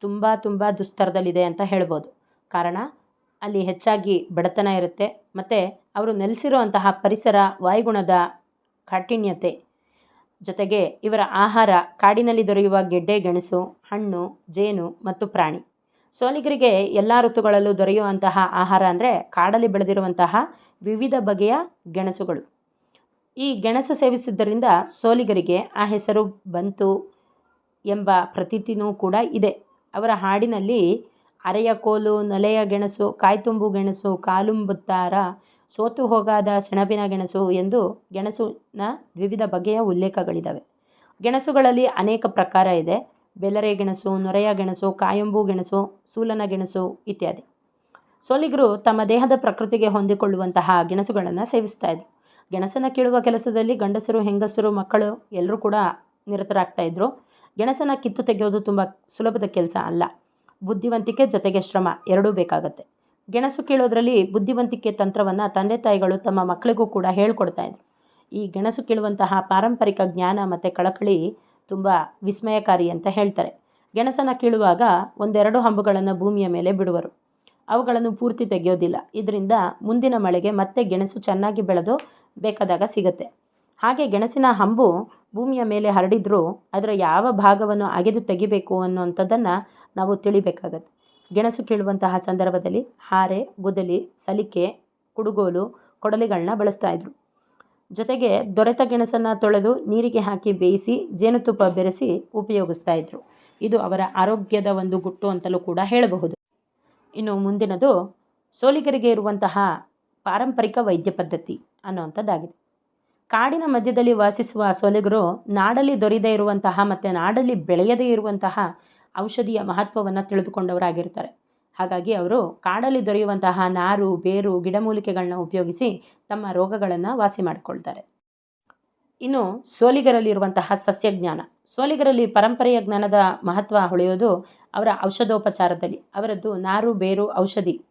ತುಂಬ ತುಂಬ ದುಸ್ತರದಲ್ಲಿದೆ ಅಂತ ಹೇಳ್ಬೋದು. ಕಾರಣ, ಅಲ್ಲಿ ಹೆಚ್ಚಾಗಿ ಬಡತನ ಇರುತ್ತೆ, ಮತ್ತು ಅವರು ನೆಲೆಸಿರುವಂತಹ ಪರಿಸರ, ವಾಯುಗುಣದ ಕಾಠಿಣ್ಯತೆ ಜೊತೆಗೆ ಇವರ ಆಹಾರ ಕಾಡಿನಲ್ಲಿ ದೊರೆಯುವ ಗೆಡ್ಡೆ, ಗೆಣಸು, ಹಣ್ಣು, ಜೇನು ಮತ್ತು ಪ್ರಾಣಿ. ಸೋಲಿಗರಿಗೆ ಎಲ್ಲ ಋತುಗಳಲ್ಲೂ ದೊರೆಯುವಂತಹ ಆಹಾರ ಅಂದರೆ ಕಾಡಲ್ಲಿ ಬೆಳೆದಿರುವಂತಹ ವಿವಿಧ ಬಗೆಯ ಗೆಣಸುಗಳು. ಈ ಗೆಣಸು ಸೇವಿಸಿದ್ದರಿಂದ ಸೋಲಿಗರಿಗೆ ಆ ಹೆಸರು ಬಂತು ಎಂಬ ಪ್ರತೀತಿನೂ ಕೂಡ ಇದೆ. ಅವರ ಹಾಡಿನಲ್ಲಿ ಅರೆಯ ಕೋಲು, ನಲೆಯ ಗೆಣಸು, ಕಾಯ್ತುಂಬು ಗೆಣಸು, ಕಾಲುಂಬುತ್ತಾರ ಸೋತು ಹೋಗಾದ ಸೆಣಬಿನ ಗೆಣಸು ಎಂದು ಗೆಣಸಿನ ವಿವಿಧ ಬಗೆಯ ಉಲ್ಲೇಖಗಳಿದ್ದಾವೆ ಗೆಣಸುಗಳಲ್ಲಿ ಅನೇಕ ಪ್ರಕಾರ ಇದೆ. ಬೆಲರೆ ಗೆಣಸು, ನೊರೆಯ ಗೆಣಸು, ಕಾಯಂಬು ಗೆಣಸು, ಸೂಲನ ಗೆಣಸು ಇತ್ಯಾದಿ. ಸೋಲಿಗರು ತಮ್ಮ ದೇಹದ ಪ್ರಕೃತಿಗೆ ಹೊಂದಿಕೊಳ್ಳುವಂತಹ ಗೆಣಸುಗಳನ್ನು ಸೇವಿಸ್ತಾ ಇದ್ರು. ಗೆಣಸನ್ನು ಕೀಳುವ ಕೆಲಸದಲ್ಲಿ ಗಂಡಸರು, ಹೆಂಗಸರು, ಮಕ್ಕಳು ಎಲ್ಲರೂ ಕೂಡ ನಿರತರಾಗ್ತಾಯಿದ್ರು ಗೆಣಸನ್ನು ಕಿತ್ತು ತೆಗೆಯೋದು ತುಂಬ ಸುಲಭದ ಕೆಲಸ ಅಲ್ಲ. ಬುದ್ಧಿವಂತಿಕೆ ಜೊತೆಗೆ ಶ್ರಮ ಎರಡೂ ಬೇಕಾಗತ್ತೆ. ಗೆಣಸು ಕೀಳೋದ್ರಲ್ಲಿ ಬುದ್ಧಿವಂತಿಕೆ ತಂತ್ರವನ್ನು ತಂದೆ ತಾಯಿಗಳು ತಮ್ಮ ಮಕ್ಕಳಿಗೂ ಕೂಡ ಹೇಳ್ಕೊಡ್ತಾಯಿದ್ರು ಈ ಗೆಣಸು ಕೀಳುವಂತಹ ಪಾರಂಪರಿಕ ಜ್ಞಾನ ಮತ್ತು ಕಳಕಳಿ ತುಂಬ ವಿಸ್ಮಯಕಾರಿ ಅಂತ ಹೇಳ್ತಾರೆ. ಗೆಣಸನ್ನು ಕೀಳುವಾಗ ಒಂದೆರಡು ಹಂಬುಗಳನ್ನು ಭೂಮಿಯ ಮೇಲೆ ಬಿಡುವರು. ಅವುಗಳನ್ನು ಪೂರ್ತಿ ತೆಗೆಯೋದಿಲ್ಲ. ಇದರಿಂದ ಮುಂದಿನ ಮಳೆಗೆ ಮತ್ತೆ ಗೆಣಸು ಚೆನ್ನಾಗಿ ಬೆಳೆದು ಬೇಕಾದಾಗ ಸಿಗುತ್ತೆ. ಹಾಗೆ ಗೆಣಸಿನ ಹಂಬು ಭೂಮಿಯ ಮೇಲೆ ಹರಡಿದ್ರೂ ಅದರ ಯಾವ ಭಾಗವನ್ನು ಅಗೆದು ತೆಗಿಬೇಕು ಅನ್ನುವಂಥದ್ದನ್ನು ನಾವು ತಿಳಿಬೇಕಾಗತ್ತೆ. ಗೆಣಸು ಕೀಳುವಂತಹ ಸಂದರ್ಭದಲ್ಲಿ ಹಾರೆ, ಗುದಲಿ, ಸಲಿಕೆ, ಕುಡುಗೋಲು ಕೊಡಲಿಗಳನ್ನ ಬಳಸ್ತಾ ಇದ್ರು. ಜೊತೆಗೆ ದೊರೆತ ಗೆಣಸನ್ನು ತೊಳೆದು ನೀರಿಗೆ ಹಾಕಿ ಬೇಯಿಸಿ ಜೇನುತುಪ್ಪ ಬೆರೆಸಿ ಉಪಯೋಗಿಸ್ತಾ ಇದ್ರು. ಇದು ಅವರ ಆರೋಗ್ಯದ ಒಂದು ಗುಟ್ಟು ಅಂತಲೂ ಕೂಡ ಹೇಳಬಹುದು. ಇನ್ನು ಮುಂದಿನದು, ಸೋಲಿಗರಿಗೆ ಇರುವಂತಹ ಪಾರಂಪರಿಕ ವೈದ್ಯ ಪದ್ಧತಿ ಅನ್ನುವಂಥದ್ದಾಗಿದೆ. ಕಾಡಿನ ಮಧ್ಯದಲ್ಲಿ ವಾಸಿಸುವ ಸೋಲಿಗರು ನಾಡಲ್ಲಿ ದೊರೆಯದೇ ಇರುವಂತಹ ಮತ್ತು ನಾಡಲ್ಲಿ ಬೆಳೆಯದೇ ಇರುವಂತಹ ಔಷಧಿಯ ಮಹತ್ವವನ್ನು ತಿಳಿದುಕೊಂಡವರಾಗಿರ್ತಾರೆ. ಹಾಗಾಗಿ ಅವರು ಕಾಡಲ್ಲಿ ದೊರೆಯುವಂತಹ ನಾರು, ಬೇರು ಗಿಡಮೂಲಿಕೆಗಳನ್ನ ಉಪಯೋಗಿಸಿ ತಮ್ಮ ರೋಗಗಳನ್ನು ವಾಸಿ ಮಾಡಿಕೊಳ್ತಾರೆ. ಇನ್ನು ಸೋಲಿಗರಲ್ಲಿರುವಂತಹ ಸಸ್ಯಜ್ಞಾನ. ಸೋಲಿಗರಲ್ಲಿ ಪರಂಪರೆಯ ಜ್ಞಾನದ ಮಹತ್ವ ಹೊಳೆಯೋದು ಅವರ ಔಷಧೋಪಚಾರದಲ್ಲಿ. ಅವರದ್ದು ನಾರು, ಬೇರು, ಔಷಧಿ.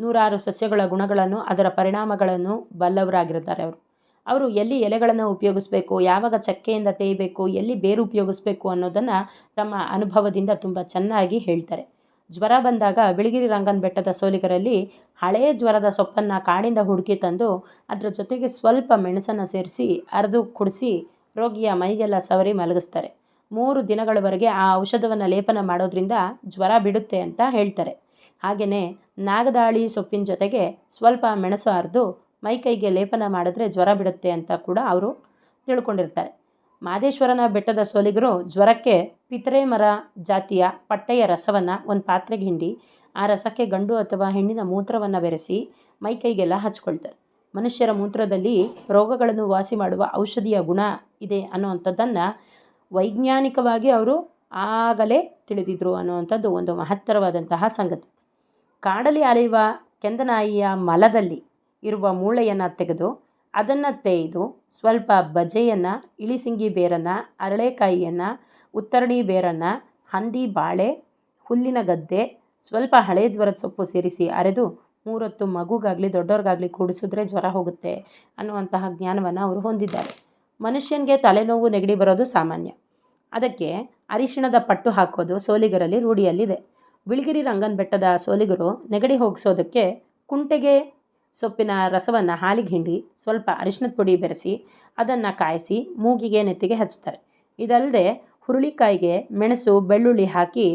ನೂರಾರು ಸಸ್ಯಗಳ ಗುಣಗಳನ್ನು, ಅದರ ಪರಿಣಾಮಗಳನ್ನು ಬಲ್ಲವರಾಗಿರುತ್ತಾರೆ ಅವರು. ಅವರು ಎಲ್ಲಿ ಎಲೆಗಳನ್ನು ಉಪಯೋಗಿಸ್ಬೇಕು, ಯಾವಾಗ ಚಕ್ಕೆಯಿಂದ ತೇಯಬೇಕು, ಎಲ್ಲಿ ಬೇರು ಉಪಯೋಗಿಸ್ಬೇಕು ಅನ್ನೋದನ್ನು ತಮ್ಮ ಅನುಭವದಿಂದ ತುಂಬ ಚೆನ್ನಾಗಿ ಹೇಳ್ತಾರೆ. ಜ್ವರ ಬಂದಾಗ ಬಿಳಿಗಿರಿ ರಂಗನ ಬೆಟ್ಟದ ಸೋಲಿಗರಲ್ಲಿ ಹಳೆಯ ಜ್ವರದ ಸೊಪ್ಪನ್ನು ಕಾಡಿಂದ ಹುಡುಕಿ ತಂದು ಅದರ ಜೊತೆಗೆ ಸ್ವಲ್ಪ ಮೆಣಸನ್ನು ಸೇರಿಸಿ ಅರೆದು ಕುಡಿಸಿ ರೋಗಿಯ ಮೈಗೆಲ್ಲ ಸವರಿ ಮಲಗಿಸ್ತಾರೆ. ಮೂರು ದಿನಗಳವರೆಗೆ ಆ ಔಷಧವನ್ನು ಲೇಪನ ಮಾಡೋದ್ರಿಂದ ಜ್ವರ ಬಿಡುತ್ತೆ ಅಂತ ಹೇಳ್ತಾರೆ. ಹಾಗೆಯೇ ನಾಗದಾಳಿ ಸೊಪ್ಪಿನ ಜೊತೆಗೆ ಸ್ವಲ್ಪ ಮೆಣಸು ಅರೆದು ಮೈ ಕೈಗೆ ಲೇಪನ ಮಾಡಿದ್ರೆ ಜ್ವರ ಬಿಡುತ್ತೆ ಅಂತ ಕೂಡ ಅವರು ತಿಳ್ಕೊಂಡಿರ್ತಾರೆ. ಮಾದೇಶ್ವರನ ಬೆಟ್ಟದ ಸೋಲಿಗರು ಜ್ವರಕ್ಕೆ ಪಿತರೆ ಮರ ಜಾತಿಯ ಪಟ್ಟೆಯ ರಸವನ್ನು ಒಂದು ಪಾತ್ರೆಗೆ ಹಿಂಡಿ, ಆ ರಸಕ್ಕೆ ಗಂಡು ಅಥವಾ ಹೆಣ್ಣಿನ ಮೂತ್ರವನ್ನು ಬೆರೆಸಿ ಮೈ ಕೈಗೆಲ್ಲ ಹಚ್ಕೊಳ್ತಾರೆ. ಮನುಷ್ಯರ ಮೂತ್ರದಲ್ಲಿ ರೋಗಗಳನ್ನು ವಾಸಿ ಮಾಡುವ ಔಷಧಿಯ ಗುಣ ಇದೆ ಅನ್ನುವಂಥದ್ದನ್ನು ವೈಜ್ಞಾನಿಕವಾಗಿ ಅವರು ಆಗಲೇ ತಿಳಿದಿದ್ರು ಅನ್ನುವಂಥದ್ದು ಒಂದು ಮಹತ್ತರವಾದಂತಹ ಸಂಗತಿ. ಕಾಡಲಿ ಅಲೆಯುವ ಕೆಂದನಾಯಿಯ ಮಲದಲ್ಲಿ ಇರುವ ಮೂಳೆಯನ್ನು ತೆಗೆದು ಅದನ್ನು ತೇಯ್ದು ಸ್ವಲ್ಪ ಬಜೆಯನ್ನು ಇಳಿಸಿಂಗಿ ಬೇರನ್ನು, ಅರಳೆಕಾಯಿಯನ್ನು ಉತ್ತರಣಿ ಬೇರನ್ನು, ಹಂದಿ ಬಾಳೆ, ಹುಲ್ಲಿನ ಗದ್ದೆ, ಸ್ವಲ್ಪ ಹಳೆ ಜ್ವರದ ಸೊಪ್ಪು ಸೇರಿಸಿ ಅರೆದು ಮೂರೊತ್ತು ಮಗುಗಾಗಲಿ ದೊಡ್ಡವ್ರಿಗಾಗಲಿ ಕೂಡಿಸಿದ್ರೆ ಜ್ವರ ಹೋಗುತ್ತೆ ಅನ್ನುವಂತಹ ಜ್ಞಾನವನ್ನು ಅವರು ಹೊಂದಿದ್ದಾರೆ. ಮನುಷ್ಯನಿಗೆ ತಲೆನೋವು ನೆಗಡಿ ಬರೋದು ಸಾಮಾನ್ಯ. ಅದಕ್ಕೆ ಅರಿಶಿಣದ ಪಟ್ಟು ಹಾಕೋದು ಸೋಲಿಗರಲ್ಲಿ ರೂಢಿಯಲ್ಲಿದೆ. ಬಿಳಿಗಿರಿ ರಂಗನ ಬೆಟ್ಟದ ಸೋಲಿಗರು ನೆಗಡಿ ಹೋಗಿಸೋದಕ್ಕೆ ಕುಂಟೆಗೆ ಸೊಪ್ಪಿನ ರಸವನ್ನು ಹಾಲಿಗೆ ಹಿಂಡಿ ಸ್ವಲ್ಪ ಅರಿಶಿನದ ಪುಡಿ ಬೆರೆಸಿ ಅದನ್ನು ಕಾಯಿಸಿ ಮೂಗಿಗೆ ನೆತ್ತಿಗೆ ಹಚ್ತಾರೆ. ಇದಲ್ಲದೆ ಹುರುಳಿಕಾಯಿಗೆ ಮೆಣಸು, ಬೆಳ್ಳುಳ್ಳಿ ಹಾಕಿ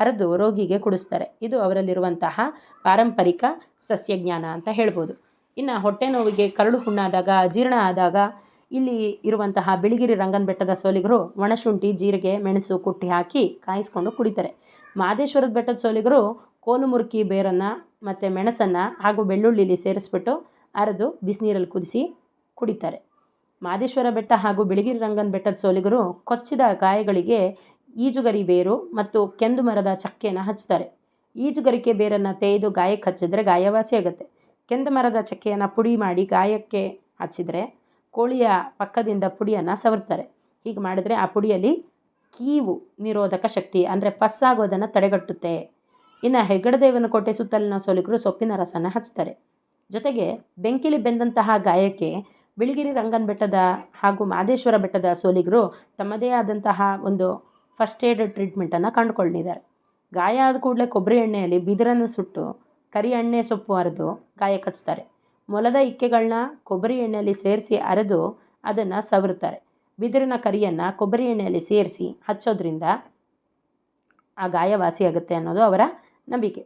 ಅರೆದು ರೋಗಿಗೆ ಕುಡಿಸ್ತಾರೆ. ಇದು ಅವರಲ್ಲಿರುವಂತಹ ಪಾರಂಪರಿಕ ಸಸ್ಯಜ್ಞಾನ ಅಂತ ಹೇಳ್ಬೋದು. ಇನ್ನು ಹೊಟ್ಟೆ ನೋವಿಗೆ ಕರಳು ಹುಣ್ಣಾದಾಗ ಅಜೀರ್ಣ ಆದಾಗ ಇಲ್ಲಿ ಇರುವಂತಹ ಬಿಳಿಗಿರಿ ರಂಗನ ಬೆಟ್ಟದ ಸೋಲಿಗರು ಒಣಶುಂಠಿ, ಜೀರಿಗೆ, ಮೆಣಸು ಕುಟ್ಟಿ ಹಾಕಿ ಕಾಯಿಸ್ಕೊಂಡು ಕುಡಿತಾರೆ. ಮಾದೇಶ್ವರದ ಬೆಟ್ಟದ ಸೋಲಿಗರು ಕೋಲು ಮುರುಕಿ ಬೇರನ್ನು ಮತ್ತು ಮೆಣಸನ್ನು ಹಾಗೂ ಬೆಳ್ಳುಳ್ಳಿಲಿ ಸೇರಿಸ್ಬಿಟ್ಟು ಅರೆದು ಬಿಸಿನೀರಲ್ಲಿ ಕುದಿಸಿ ಕುಡಿತಾರೆ. ಮಾದೇಶ್ವರ ಬೆಟ್ಟ ಹಾಗೂ ಬಿಳಿಗಿರಿ ರಂಗನ ಬೆಟ್ಟದ ಸೋಲಿಗರು ಕೊಚ್ಚಿದ ಗಾಯಗಳಿಗೆ ಈಜುಗರಿ ಬೇರು ಮತ್ತು ಕೆಂದು ಮರದ ಚಕ್ಕೆನ ಹಚ್ತಾರೆ. ಈಜುಗರಿಕೆ ಬೇರನ್ನು ತೇಯ್ದು ಗಾಯಕ್ಕೆ ಹಚ್ಚಿದ್ರೆ ಗಾಯವಾಸಿ ಆಗುತ್ತೆ. ಕೆಂದು ಮರದ ಚಕ್ಕೆಯನ್ನು ಪುಡಿ ಮಾಡಿ ಗಾಯಕ್ಕೆ ಹಚ್ಚಿದರೆ ಕೋಳಿಯ ಪಕ್ಕದಿಂದ ಪುಡಿಯನ್ನು ಸವರ್ತಾರೆ. ಹೀಗೆ ಮಾಡಿದರೆ ಆ ಪುಡಿಯಲ್ಲಿ ಕೀವು ನಿರೋಧಕ ಶಕ್ತಿ ಅಂದರೆ ಪಸ್ಸಾಗೋದನ್ನು ತಡೆಗಟ್ಟುತ್ತೆ. ಇನ್ನು ಹೆಗ್ಗಡದೇವನ ಕೋಟೆ ಸುತ್ತಲಿನ ಸೋಲಿಗರು ಸೊಪ್ಪಿನ ರಸನ ಹಚ್ತಾರೆ. ಜೊತೆಗೆ ಬೆಂಕಿಲಿ ಬೆಂದಂತಹ ಗಾಯಕ್ಕೆ ಬಿಳಿಗಿರಿ ರಂಗನ ಬೆಟ್ಟದ ಹಾಗೂ ಮಾದೇಶ್ವರ ಬೆಟ್ಟದ ಸೋಲಿಗರು ತಮ್ಮದೇ ಆದಂತಹ ಒಂದು ಫಸ್ಟ್ ಏಡ್ ಟ್ರೀಟ್ಮೆಂಟನ್ನು ಕಂಡುಕೊಂಡಿದ್ದಾರೆ ಗಾಯ ಆದ ಕೂಡಲೇ ಕೊಬ್ಬರಿ ಎಣ್ಣೆಯಲ್ಲಿ ಬಿದಿರನ್ನು ಸುಟ್ಟು ಕರಿ ಎಣ್ಣೆ ಸೊಪ್ಪು ಅರೆದು ಗಾಯಕ್ಕೆ ಹಚ್ತಾರೆ ಮೊಲದ ಇಕ್ಕೆಗಳನ್ನ ಕೊಬ್ಬರಿ ಎಣ್ಣೆಯಲ್ಲಿ ಸೇರಿಸಿ ಅರೆದು ಅದನ್ನು ಸವರುತ್ತಾರೆ. ಬಿದಿರಿನ ಕರಿಯನ್ನು ಕೊಬ್ಬರಿ ಎಣ್ಣೆಯಲ್ಲಿ ಸೇರಿಸಿ ಹಚ್ಚೋದ್ರಿಂದ ಆ ಗಾಯ ವಾಸಿಯಾಗುತ್ತೆ ಅನ್ನೋದು ಅವರ ನಂಬಿಕೆ.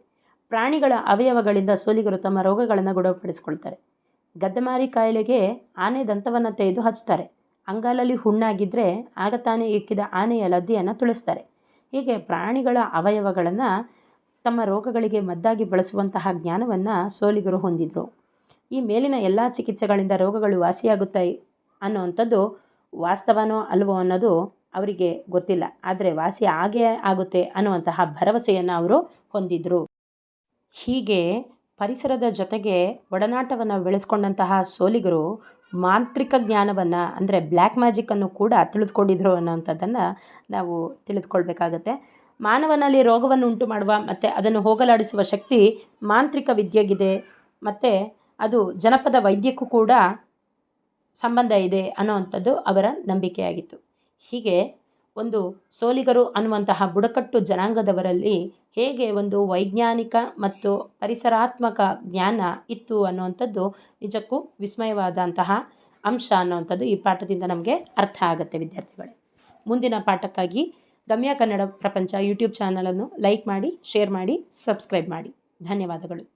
ಪ್ರಾಣಿಗಳ ಅವಯವಗಳಿಂದ ಸೋಲಿಗರು ತಮ್ಮ ರೋಗಗಳನ್ನು ಗುಣಪಡಿಸ್ಕೊಳ್ತಾರೆ. ಗದ್ದಮಾರಿ ಕಾಯಿಲೆಗೆ ಆನೆ ದಂತವನ್ನು ತೆಗೆದು ಹಚ್ತಾರೆ ಅಂಗಾಲಲ್ಲಿ ಹುಣ್ಣಾಗಿದ್ದರೆ ಆಗ ತಾನೇ ಇಕ್ಕಿದ ಆನೆಯ ಲದ್ದಿಯನ್ನು ತುಳಿಸ್ತಾರೆ. ಹೀಗೆ ಪ್ರಾಣಿಗಳ ಅವಯವಗಳನ್ನು ತಮ್ಮ ರೋಗಗಳಿಗೆ ಮದ್ದಾಗಿ ಬಳಸುವಂತಹ ಜ್ಞಾನವನ್ನು ಸೋಲಿಗರು ಹೊಂದಿದ್ರು. ಈ ಮೇಲಿನ ಎಲ್ಲ ಚಿಕಿತ್ಸೆಗಳಿಂದ ರೋಗಗಳು ವಾಸಿಯಾಗುತ್ತೆ ಅನ್ನುವಂಥದ್ದು ವಾಸ್ತವನೋ ಅಲ್ವೋ ಅನ್ನೋದು ಅವರಿಗೆ ಗೊತ್ತಿಲ್ಲ. ಆದರೆ ವಾಸಿ ಆಗೇ ಆಗುತ್ತೆ ಅನ್ನುವಂತಹ ಭರವಸೆಯನ್ನು ಅವರು ಹೊಂದಿದ್ರು. ಹೀಗೆ ಪರಿಸರದ ಜೊತೆಗೆ ಒಡನಾಟವನ್ನು ಬೆಳೆಸ್ಕೊಂಡಂತಹ ಸೋಲಿಗರು ಮಾಂತ್ರಿಕ ಜ್ಞಾನವನ್ನು, ಅಂದರೆ ಬ್ಲ್ಯಾಕ್ ಮ್ಯಾಜಿಕ್ಕನ್ನು ಕೂಡ ತಿಳಿದುಕೊಂಡಿದ್ರು ಅನ್ನೋವಂಥದ್ದನ್ನು ನಾವು ತಿಳಿದುಕೊಳ್ಬೇಕಾಗತ್ತೆ. ಮಾನವನಲ್ಲಿ ರೋಗವನ್ನು ಉಂಟು ಮಾಡುವ ಮತ್ತು ಅದನ್ನು ಹೋಗಲಾಡಿಸುವ ಶಕ್ತಿ ಮಾಂತ್ರಿಕ ವಿದ್ಯೆಗಿದೆ. ಮತ್ತು ಅದು ಜನಪದ ವೈದ್ಯಕ್ಕೂ ಕೂಡ ಸಂಬಂಧ ಇದೆ ಅನ್ನೋವಂಥದ್ದು ಅವರ ನಂಬಿಕೆಯಾಗಿತ್ತು. ಹೀಗೆ ಒಂದು ಸೋಲಿಗರು ಅನ್ನುವಂತಹ ಬುಡಕಟ್ಟು ಜನಾಂಗದವರಲ್ಲಿ ಹೇಗೆ ಒಂದು ವೈಜ್ಞಾನಿಕ ಮತ್ತು ಪರಿಸರಾತ್ಮಕ ಜ್ಞಾನ ಇತ್ತು ಅನ್ನುವಂಥದ್ದು ನಿಜಕ್ಕೂ ವಿಸ್ಮಯವಾದಂತಹ ಅಂಶ ಅನ್ನುವಂಥದ್ದು ಈ ಪಾಠದಿಂದ ನಮಗೆ ಅರ್ಥ ಆಗುತ್ತೆ ವಿದ್ಯಾರ್ಥಿಗಳೇ. ಮುಂದಿನ ಪಾಠಕ್ಕಾಗಿ ಗಮ್ಯ ಕನ್ನಡ ಪ್ರಪಂಚ ಯೂಟ್ಯೂಬ್ ಚಾನಲನ್ನು ಲೈಕ್ ಮಾಡಿ, ಶೇರ್ ಮಾಡಿ, ಸಬ್ಸ್ಕ್ರೈಬ್ ಮಾಡಿ. ಧನ್ಯವಾದಗಳು.